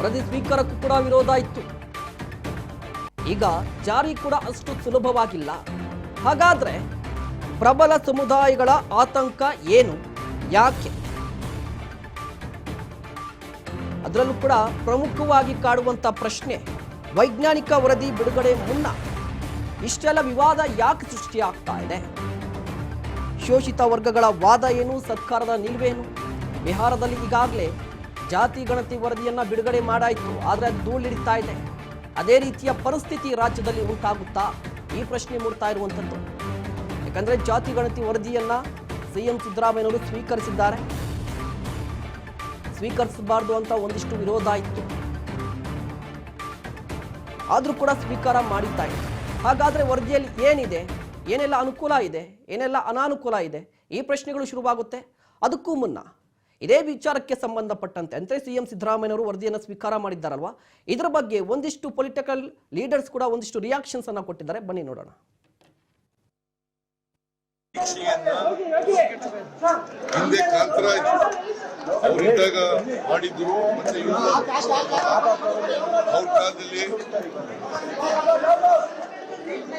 ವರದಿ ಸ್ವೀಕಾರಕ್ಕೂ ಕೂಡ ವಿರೋಧ ಇತ್ತು. ಈಗ ಜಾರಿ ಕೂಡ ಅಷ್ಟು ಸುಲಭವಾಗಿಲ್ಲ. ಹಾಗಾದ್ರೆ ಪ್ರಬಲ ಸಮುದಾಯಗಳ ಆತಂಕ ಏನು? ಯಾಕೆ? ಅದರಲ್ಲೂ ಕೂಡ ಪ್ರಮುಖವಾಗಿ ಕಾಡುವಂತ ಪ್ರಶ್ನೆ, ವೈಜ್ಞಾನಿಕ ವರದಿ ಬಿಡುಗಡೆ ಮುನ್ನ ಇಷ್ಟೆಲ್ಲ ವಿವಾದ ಯಾಕೆ ಸೃಷ್ಟಿಯಾಗ್ತಾ ಇದೆ? ಶೋಷಿತ ವರ್ಗಗಳ ವಾದ ಏನು ಸರ್ಕಾರದ ನಿಲುವೇನು? ಬಿಹಾರದಲ್ಲಿ ಈಗಾಗಲೇ ಜಾತಿ ಗಣತಿ ವರದಿಯನ್ನ ಬಿಡುಗಡೆ ಮಾಡಾಯಿತು, ಆದರೆ ಅದು ಧೂಳಿಡ್ತಾ ಇದೆ. ಅದೇ ರೀತಿಯ ಪರಿಸ್ಥಿತಿ ರಾಜ್ಯದಲ್ಲಿ ಉಂಟಾಗುತ್ತಾ? ಈ ಪ್ರಶ್ನೆ ಮೂಡ್ತಾ ಇರುವಂಥದ್ದು. ಯಾಕಂದ್ರೆ ಜಾತಿ, ಗಣತಿ, ವರದಿಯನ್ನ ಸಿಎಂ ಸಿದ್ದರಾಮಯ್ಯನವರು ಸ್ವೀಕರಿಸಿದ್ದಾರೆ. ಸ್ವೀಕರಿಸಬಾರ್ದು ಅಂತ ಒಂದಿಷ್ಟು ವಿರೋಧ ಇತ್ತು. ಆದರೂ ಕೂಡ ಸ್ವೀಕಾರ ಮಾಡಿದ್ದಾರೆ ಹಾಗಾದ್ರೆ ವರದಿಯಲ್ಲಿ ಏನಿದೆ? ಏನೆಲ್ಲ ಅನುಕೂಲ ಇದೆ? ಏನೆಲ್ಲ ಅನಾನುಕೂಲ ಇದೆ? ಈ ಪ್ರಶ್ನೆಗಳು ಶುರುವಾಗುತ್ತೆ. ಅದಕ್ಕೂ ಮುನ್ನ ಇದೇ ವಿಚಾರಕ್ಕೆ ಸಂಬಂಧಪಟ್ಟಂತೆ, ಅಂದರೆ ಸಿ ಎಂ ಸಿದ್ದರಾಮಯ್ಯನವರು ವರದಿಯನ್ನು ಸ್ವೀಕಾರ ಮಾಡಿದ್ದಾರಲ್ವಾ? ಇದರ ಬಗ್ಗೆ ಒಂದಿಷ್ಟು ಪೊಲಿಟಿಕಲ್ ಲೀಡರ್ಸ್ ಕೂಡ ಒಂದಿಷ್ಟು ರಿಯಾಕ್ಷನ್ಸ್ ಅನ್ನ ಕೊಟ್ಟಿದ್ದಾರೆ. ಬನ್ನಿ ನೋಡೋಣ. ಹಿಂದೆ ಕಾಂತರಾಜ್ ಅವರಿದ್ದಾಗ ಮಾಡಿದ್ರು ಮತ್ತೆ ಅವ್ರ ಕಾಲದಲ್ಲಿ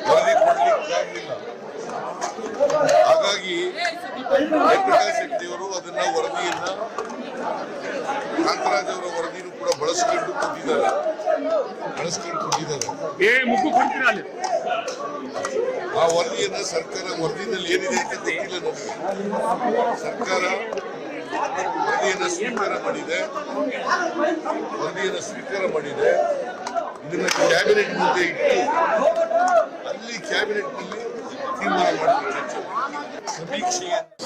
ವರದಿ ಕೊಡ್ಲಿಕ್ಕೆ ಆಗ್ಲಿಲ್ಲ. ಹಾಗಾಗಿ ಜಯಪ್ರಕಾಶ್ ಶೆಟ್ಟಿ ಅವರು ಅದನ್ನ ವರದಿಯನ್ನ ಕಾಂತರಾಜ್ ಅವರ ವರದಿನೂ ಕೂಡ ಬಳಸ್ಕೊಂಡು ಕೊಟ್ಟಿದ್ದಾರೆ ಬಳಸ್ಕೊಂಡು ಕೊಟ್ಟಿದ್ದಾರೆ ಆ ವರದಿಯನ್ನು ಸರ್ಕಾರ, ವರದಿನಲ್ಲಿ ಏನಿದೆ ಅಂತ ಗೊತ್ತಿಲ್ಲ ನಮಗೆ. ಸರ್ಕಾರ ವರದಿಯನ್ನು ಸ್ವೀಕಾರ ಮಾಡಿದೆ. ವರದಿಯನ್ನು ಸ್ವೀಕಾರ ಮಾಡಿದೆ. ಇದನ್ನ ಕ್ಯಾಬಿನೆಟ್ ಮುಂದೆ ಇಟ್ಟು ಅಲ್ಲಿ ಕ್ಯಾಬಿನೆಟ್ನಲ್ಲಿ ತೀರ್ಮಾನ ಮಾಡಬೇಕು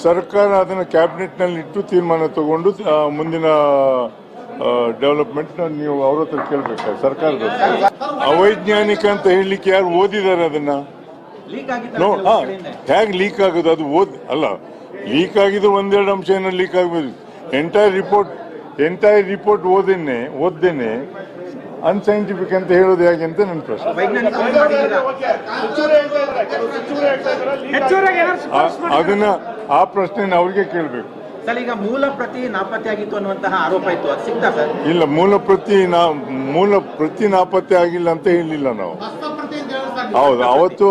ಸರ್ಕಾರ ಅದನ್ನು ಕ್ಯಾಬಿನೆಟ್ನಲ್ಲಿ ಇಟ್ಟು ತೀರ್ಮಾನ ತಗೊಂಡು ಮುಂದಿನ ಡೆವಲಪ್ಮೆಂಟ್ ನೀವು ಅವ್ರ ಹತ್ರ ಕೇಳಬೇಕು? ಸರ್ಕಾರದ ಅವೈಜ್ಞಾನಿಕ ಅಂತ ಹೇಳಲಿಕ್ಕೆ ಯಾರು ಓದಿದ್ದಾರೆ ಅದನ್ನ? ನೋ ಹೇಗೆ ಲೀಕ್ ಆಗೋದು ಅದು ಓದ್ ಅಲ್ಲ ಲೀಕ್ ಆಗಿದ್ದು ಒಂದೆರಡು ಅಂಶ ಏನೋ ಲೀಕ್ ಆಗ್ಬೋದು. ಎಂಟೈರ್ ರಿಪೋರ್ಟ್ ಎಂಟೈರ್ ರಿಪೋರ್ಟ್ ಓದೇನೆ ಓದ್ದೇನೆ ಅನ್ಸೈಂಟಿಫಿಕ್ ಅಂತ ಹೇಳೋದು ಹೇಗೆ ಅಂತ ನನ್ನ ಪ್ರಶ್ನೆ. ಅದನ್ನ ಆ ಪ್ರಶ್ನೆ ಅವ್ರಿಗೆ ಕೇಳಬೇಕು. ಸರ್ ಈಗ ಮೂಲ ಪ್ರತಿ ನಾಪತ್ತೆಯಾಗಿತ್ತು ಅನ್ನುವಂತಹ ಆರೋಪ ಇತ್ತು ಅದು ಸಿಗ್ತಾ ಸರ್? ಇಲ್ಲ ಮೂಲ ಪ್ರತಿ ನಾ ಮೂಲ ಪ್ರತಿ ನಾಪತ್ತೆ ಆಗಿಲ್ಲ ಅಂತ ಹೇಳಿಲ್ಲ ನಾವು. ಹೌದು ಅವತ್ತು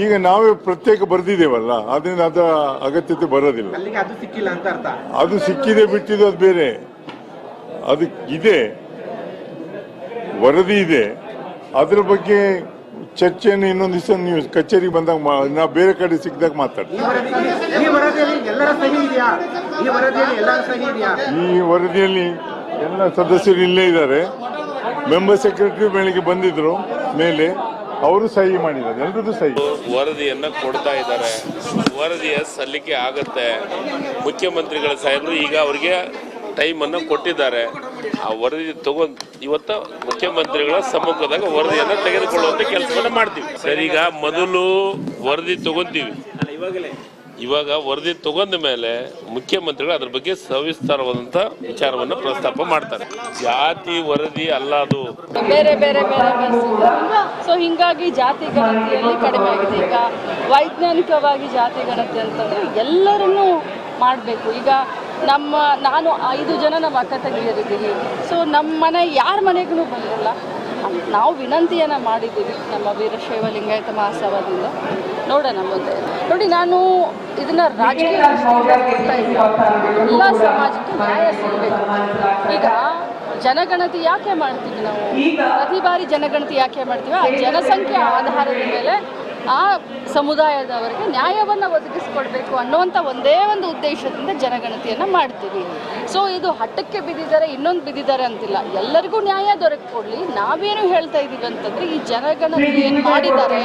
ಈಗ ನಾವೇ ಪ್ರತ್ಯೇಕ ಬರೆದಿದ್ದೇವಲ್ಲ ಅದರಿಂದ ಅದರ ಅಗತ್ಯತೆ ಬರೋದಿಲ್ಲ. ಅಲ್ಲಿಗೆ ಅದು ಸಿಕ್ಕಿಲ್ಲ ಅಂತ ಅರ್ಥ. ಅದು ಸಿಕ್ಕಿದೆ ಬಿಟ್ಟಿದ್ದು ಅದು ಬೇರೆ. ಅದು ಇದೆ ವರದಿ ಇದೆ. ಅದ್ರ ಬಗ್ಗೆ ಚರ್ಚೆಯನ್ನು ಇನ್ನೊಂದು ದಿವಸ ನೀವು ಕಚೇರಿಗೆ ಬಂದಾಗ ನಾವು ಬೇರೆ ಕಡೆ ಸಿಕ್ಕಿದಾಗ ಮಾತಾಡ್ತೀವಿ ಈ ವರದಿಯಲ್ಲಿ ಎಲ್ಲ ಸದಸ್ಯರು ಇಲ್ಲೇ ಇದ್ದಾರೆ. ಮೆಂಬರ್ ಸೆಕ್ರೆಟರಿ ಬೆಳಿಗ್ಗೆ ಬಂದಿದ್ರು ಮೇಲೆ. ಅವರು ಸಹಿ ಮಾಡಿದ್ದಾರೆ, ಎಲ್ರದ್ದು ಸಹಿ. ವರದಿಯನ್ನ ಕೊಡ್ತಾ ಇದ್ದಾರೆ. ವರದಿಯ ಸಲ್ಲಿಕೆ ಆಗತ್ತೆ. ಮುಖ್ಯಮಂತ್ರಿಗಳ ಸಾಹೇಬರು ಈಗ ಅವರಿಗೆ ಟೈಮ್ ಅನ್ನ ಕೊಟ್ಟಿದ್ದಾರೆ. ಆ ವರದಿ ತಗೊಂಡ್ ಇವತ್ತ ಮುಖ್ಯಮಂತ್ರಿಗಳ ಸಮ್ಮುಖದಾಗ ವರದಿಯನ್ನು ತೆಗೆದುಕೊಳ್ಳುವಂತ ಕೆಲಸವನ್ನ ಮಾಡ್ತೀವಿ. ಸರಿ, ಈಗ ಮೊದಲು ವರದಿ ತಗೊಂತೀವಿ. ಇವಾಗ ವರದಿ ತಗೊಂಡ ಮೇಲೆ ಮುಖ್ಯಮಂತ್ರಿಗಳು ಅದ್ರ ಬಗ್ಗೆ ಸವಿಸ್ತಾರವಾದಂತ ವಿಚಾರವನ್ನ ಪ್ರಸ್ತಾಪ ಮಾಡ್ತಾರೆ. ಜಾತಿ ವರದಿ ಅಲ್ಲ ಅದು. ಬೇರೆ ಬೇರೆ ಬೇರೆ ಸೊ ಹಿಂಗಾಗಿ ಜಾತಿ ಗಣತಿಯಲ್ಲಿ ಕಡಿಮೆ ಆಗಿದೆ. ಈಗ ವೈಜ್ಞಾನಿಕವಾಗಿ ಜಾತಿ ಗಣತಿ ಅಂತಂದ್ರೆ ಎಲ್ಲರನ್ನೂ ಮಾಡಬೇಕು. ಈಗ ನಮ್ಮ, ನಾನು ಐದು ಜನ ನಮ್ಮ ಅಕ್ಕ ತಂಗಿಯರಿದ್ದೀವಿ ಸೊ ನಮ್ಮ ಮನೆ ಯಾರ ಮನೆಗೂ ಬಂದಿರಲ್ಲ ನಾವು ವಿನಂತಿಯನ್ನು ಮಾಡಿದ್ದೀವಿ ನಮ್ಮ ವೀರಶೈವ ಲಿಂಗಾಯತ ಮಹಾಸಭಾದಿಂದ. ನೋಡೋಣ ಮುಂದೆ ನೋಡಿ, ನಾನು ಇದನ್ನ ರಾಜಕೀಯ ಎಲ್ಲ ಸಮಾಜಕ್ಕೆ ನ್ಯಾಯ ಸಿಗಬೇಕು. ಈಗ ಜನಗಣತಿ ಯಾಕೆ ಮಾಡ್ತೀವಿ ನಾವು? ಪ್ರತಿ ಬಾರಿ ಜನಗಣತಿ ಯಾಕೆ ಮಾಡ್ತೀವಿ ಆ ಜನಸಂಖ್ಯೆ ಆಧಾರದ ಮೇಲೆ ಆ ಸಮುದಾಯದವರಿಗೆ ನ್ಯಾಯವನ್ನು ಒದಗಿಸ್ಕೊಡ್ಬೇಕು ಅನ್ನುವಂಥ ಒಂದೇ ಒಂದು ಉದ್ದೇಶದಿಂದ ಜನಗಣತಿಯನ್ನು ಮಾಡ್ತೀವಿ. ಸೊ ಇದು ಹಠಕ್ಕೆ ಬಿದ್ದಿದ್ದಾರೆ, ಇನ್ನೊಂದು ಬಿದ್ದಿದ್ದಾರೆ ಅಂತಿಲ್ಲ. ಎಲ್ಲರಿಗೂ ನ್ಯಾಯ ದೊರಕಿಕೊಡ್ಲಿ. ನಾವೇನು ಹೇಳ್ತಾ ಇದ್ದೀವಿ ಅಂತಂದ್ರೆ, ಈ ಜನಗಣತಿ ಏನು ಮಾಡಿದ್ದಾರೆ?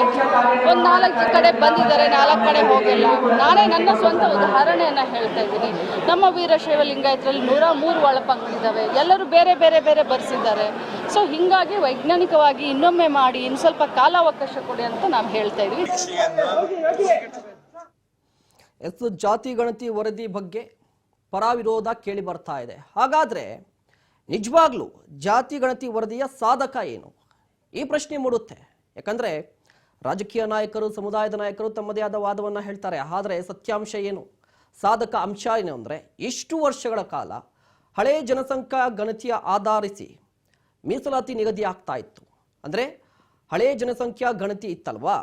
ಒಂದು ನಾಲ್ಕು ಕಡೆ ಬಂದಿದ್ದಾರೆ, ನಾಲ್ಕು ಕಡೆ ಹೋಗಿಲ್ಲ. ನಾನೇ ನನ್ನ ಸ್ವಂತ ಉದಾಹರಣೆಯನ್ನು ಹೇಳ್ತಾ ಇದ್ದೀನಿ ನಮ್ಮ ವೀರಶೈವ ಲಿಂಗಾಯತರಲ್ಲಿ ನೂರ ಮೂರು ಒಳಪಂಗಿದ್ದಾವೆ ಎಲ್ಲರೂ ಬೇರೆ ಬೇರೆ ಬೇರೆ ಬರ್ಸಿದ್ದಾರೆ. ಸೊ ಹಿಂಗಾಗಿ ವೈಜ್ಞಾನಿಕವಾಗಿ ಇನ್ನೊಮ್ಮೆ ಮಾಡಿ ಇನ್ನು ಸ್ವಲ್ಪ ಕಾಲಾವಕಾಶ ಕೊಡಿ ಅಂತ ನಾವು ಹೇಳ್ತಾ ಇದ್ವಿ. ಎಸ್ ಜಾತಿ ಗಣತಿ ವರದಿ ಬಗ್ಗೆ ಪರಾವಿರೋಧ ಕೇಳಿ ಬರ್ತಾ ಇದೆ. ಹಾಗಾದ್ರೆ ನಿಜವಾಗ್ಲೂ ಜಾತಿ ಗಣತಿ ವರದಿಯ ಸಾಧಕ ಏನು? ಈ ಪ್ರಶ್ನೆ ಮೂಡುತ್ತೆ. ಯಾಕಂದ್ರೆ ರಾಜಕೀಯ ನಾಯಕರು, ಸಮುದಾಯದ ನಾಯಕರು ತಮ್ಮದೇ ಆದ ವಾದವನ್ನು ಹೇಳ್ತಾರೆ. ಆದರೆ ಸತ್ಯಾಂಶ ಏನು? ಸಾಧಕ ಅಂಶ ಏನು ಅಂದರೆ ಇಷ್ಟು ವರ್ಷಗಳ ಕಾಲ ಹಳೆಯ ಜನಸಂಖ್ಯಾ ಗಣತಿಯ ಆಧರಿಸಿ ಮೀಸಲಾತಿ ನಿಗದಿ ಆಗ್ತಾ ಇತ್ತು. ಅಂದರೆ ಹಳೆಯ ಜನಸಂಖ್ಯಾ ಗಣತಿ ಇತ್ತಲ್ವಾ?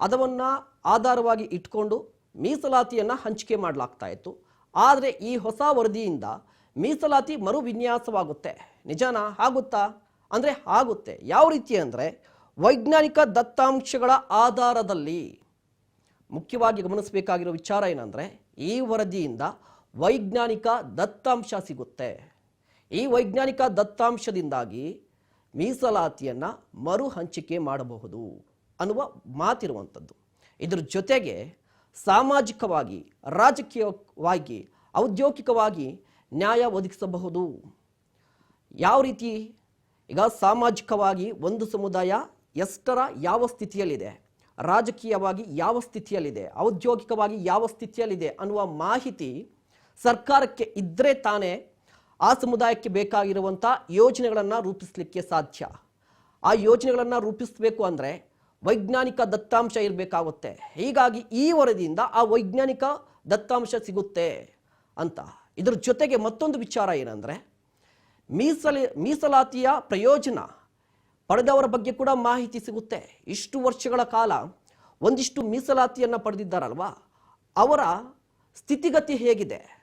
ಅದವನ್ನು ಆಧಾರವಾಗಿ ಇಟ್ಕೊಂಡು ಮೀಸಲಾತಿಯನ್ನು ಹಂಚಿಕೆ ಮಾಡಲಾಗ್ತಾ ಇತ್ತು. ಆದರೆ ಈ ಹೊಸ ವರದಿಯಿಂದ ಮೀಸಲಾತಿ ಮರು ವಿನ್ಯಾಸವಾಗುತ್ತೆ ನಿಜನಾ? ಆಗುತ್ತಾ? ಅಂದರೆ ಆಗುತ್ತೆ. ಯಾವ ರೀತಿ ಅಂದರೆ ವೈಜ್ಞಾನಿಕ ದತ್ತಾಂಶಗಳ ಆಧಾರದಲ್ಲಿ. ಮುಖ್ಯವಾಗಿ ಗಮನಿಸಬೇಕಾಗಿರೋ ವಿಚಾರ ಏನಂದರೆ ಈ ವರದಿಯಿಂದ ವೈಜ್ಞಾನಿಕ ದತ್ತಾಂಶ ಸಿಗುತ್ತೆ. ಈ ವೈಜ್ಞಾನಿಕ ದತ್ತಾಂಶದಿಂದಾಗಿ ಮೀಸಲಾತಿಯನ್ನು ಮರು ಹಂಚಿಕೆ ಮಾಡಬಹುದು ಅನ್ನುವ ಮಾತಿರುವಂಥದ್ದು. ಇದರ ಜೊತೆಗೆ ಸಾಮಾಜಿಕವಾಗಿ, ರಾಜಕೀಯವಾಗಿ, ಔದ್ಯೋಗಿಕವಾಗಿ ನ್ಯಾಯ ಒದಗಿಸಬಹುದು. ಯಾವ ರೀತಿ? ಈಗ ಸಾಮಾಜಿಕವಾಗಿ ಒಂದು ಸಮುದಾಯ ಎಷ್ಟರ ಯಾವ ಸ್ಥಿತಿಯಲ್ಲಿದೆ? ರಾಜಕೀಯವಾಗಿ ಯಾವ ಸ್ಥಿತಿಯಲ್ಲಿದೆ? ಔದ್ಯೋಗಿಕವಾಗಿ ಯಾವ ಸ್ಥಿತಿಯಲ್ಲಿದೆ ಅನ್ನುವ ಮಾಹಿತಿ ಸರ್ಕಾರಕ್ಕೆ ಇದ್ದರೆ ತಾನೇ ಆ ಸಮುದಾಯಕ್ಕೆ ಬೇಕಾಗಿರುವಂಥ ಯೋಜನೆಗಳನ್ನು ರೂಪಿಸಲಿಕ್ಕೆ ಸಾಧ್ಯ. ಆ ಯೋಜನೆಗಳನ್ನು ರೂಪಿಸಬೇಕು ಅಂದರೆ ವೈಜ್ಞಾನಿಕ ದತ್ತಾಂಶ ಇರಬೇಕಾಗುತ್ತೆ. ಹೀಗಾಗಿ ಈ ವರದಿಯಿಂದ ಆ ವೈಜ್ಞಾನಿಕ ದತ್ತಾಂಶ ಸಿಗುತ್ತೆ ಅಂತ. ಇದರ ಜೊತೆಗೆ ಮತ್ತೊಂದು ವಿಚಾರ ಏನಂದರೆ, ಮೀಸಲಿ, ಮೀಸಲಾತಿಯ ಪ್ರಯೋಜನ ಪಡೆದವರ ಬಗ್ಗೆ ಕೂಡ ಮಾಹಿತಿ ಸಿಗುತ್ತೆ. ಇಷ್ಟು ವರ್ಷಗಳ ಕಾಲ ಒಂದಿಷ್ಟು ಮೀಸಲಾತಿಯನ್ನು ಪಡೆದಿದ್ದಾರಲ್ವಾ? ಅವರ ಸ್ಥಿತಿಗತಿ ಹೇಗಿದೆ?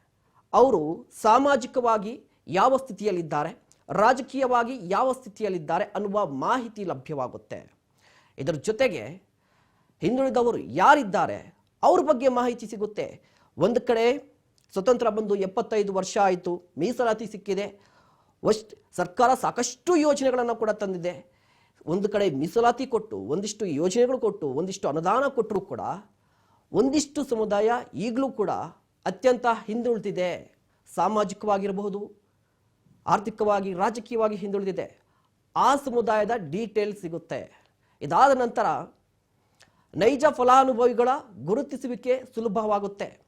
ಅವರು ಸಾಮಾಜಿಕವಾಗಿ ಯಾವ ಸ್ಥಿತಿಯಲ್ಲಿದ್ದಾರೆ, ರಾಜಕೀಯವಾಗಿ ಯಾವ ಸ್ಥಿತಿಯಲ್ಲಿದ್ದಾರೆ ಅನ್ನುವ ಮಾಹಿತಿ ಲಭ್ಯವಾಗುತ್ತೆ. ಇದರ ಜೊತೆಗೆ ಹಿಂದುಳಿದವರು ಯಾರಿದ್ದಾರೆ, ಅವ್ರ ಬಗ್ಗೆ ಮಾಹಿತಿ ಸಿಗುತ್ತೆ. ಒಂದು ಕಡೆ ಸ್ವತಂತ್ರ ಬಂದು ಎಪ್ಪತ್ತೈದು ವರ್ಷ ಆಯಿತು, ಮೀಸಲಾತಿ ಸಿಕ್ಕಿದೆ. ವಸ್ಟ್ ಸರ್ಕಾರ ಸಾಕಷ್ಟು ಯೋಜನೆಗಳನ್ನು ಕೂಡ ತಂದಿದೆ. ಒಂದು ಕಡೆ ಮೀಸಲಾತಿ ಕೊಟ್ಟು, ಒಂದಿಷ್ಟು ಯೋಜನೆಗಳು ಕೊಟ್ಟು, ಒಂದಿಷ್ಟು ಅನುದಾನ ಕೊಟ್ಟರೂ ಕೂಡ, ಒಂದಿಷ್ಟು ಸಮುದಾಯ ಈಗಲೂ ಕೂಡ ಅತ್ಯಂತ ಹಿಂದುಳಿದಿದೆ. ಸಾಮಾಜಿಕವಾಗಿರಬಹುದು, ಆರ್ಥಿಕವಾಗಿ, ರಾಜಕೀಯವಾಗಿ ಹಿಂದುಳಿದಿದೆ. ಆ ಸಮುದಾಯದ ಡೀಟೇಲ್ ಸಿಗುತ್ತೆ. ಇದಾದ ನಂತರ ನೈಜ ಫಲಾನುಭವಿಗಳ ಗುರುತಿಸುವಿಕೆ ಸುಲಭವಾಗುತ್ತೆ.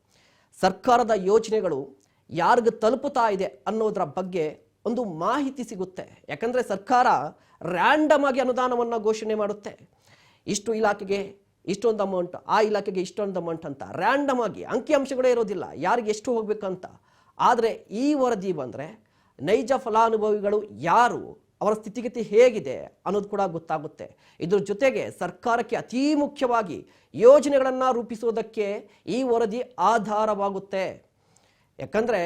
ಸರ್ಕಾರದ ಯೋಜನೆಗಳು ಯಾರಿಗೆ ತಲುಪುತ್ತಾ ಇದೆ ಅನ್ನೋದರ ಬಗ್ಗೆ ಒಂದು ಮಾಹಿತಿ ಸಿಗುತ್ತೆ. ಯಾಕಂದರೆ ಸರ್ಕಾರ ರ್ಯಾಂಡಮ್ ಆಗಿ ಅನುದಾನವನ್ನು ಘೋಷಣೆ ಮಾಡುತ್ತೆ. ಇಷ್ಟು ಇಲಾಖೆಗೆ ಇಷ್ಟೊಂದು ಅಮೌಂಟ್ ಆ ಇಲಾಖೆಗೆ ಇಷ್ಟೊಂದು ಅಮೌಂಟ್ ಅಂತ ರ್ಯಾಂಡಮ್ ಆಗಿ ಅಂಕಿಅಂಶಗಳೇ ಇರೋದಿಲ್ಲ. ಯಾರಿಗೆ ಎಷ್ಟು ಹೋಗಬೇಕಂತ. ಆದರೆ ಈ ವರದಿ ಬಂದರೆ ನೈಜ ಫಲಾನುಭವಿಗಳು ಯಾರು, ಅವರ ಸ್ಥಿತಿಗತಿ ಹೇಗಿದೆ ಅನ್ನೋದು ಕೂಡ ಗೊತ್ತಾಗುತ್ತೆ. ಇದ್ರ ಜೊತೆಗೆ ಸರ್ಕಾರಕ್ಕೆ ಅತೀ ಮುಖ್ಯವಾಗಿ ಯೋಜನೆಗಳನ್ನು ರೂಪಿಸುವುದಕ್ಕೆ ಈ ವರದಿ ಆಧಾರವಾಗುತ್ತೆ. ಯಾಕಂದರೆ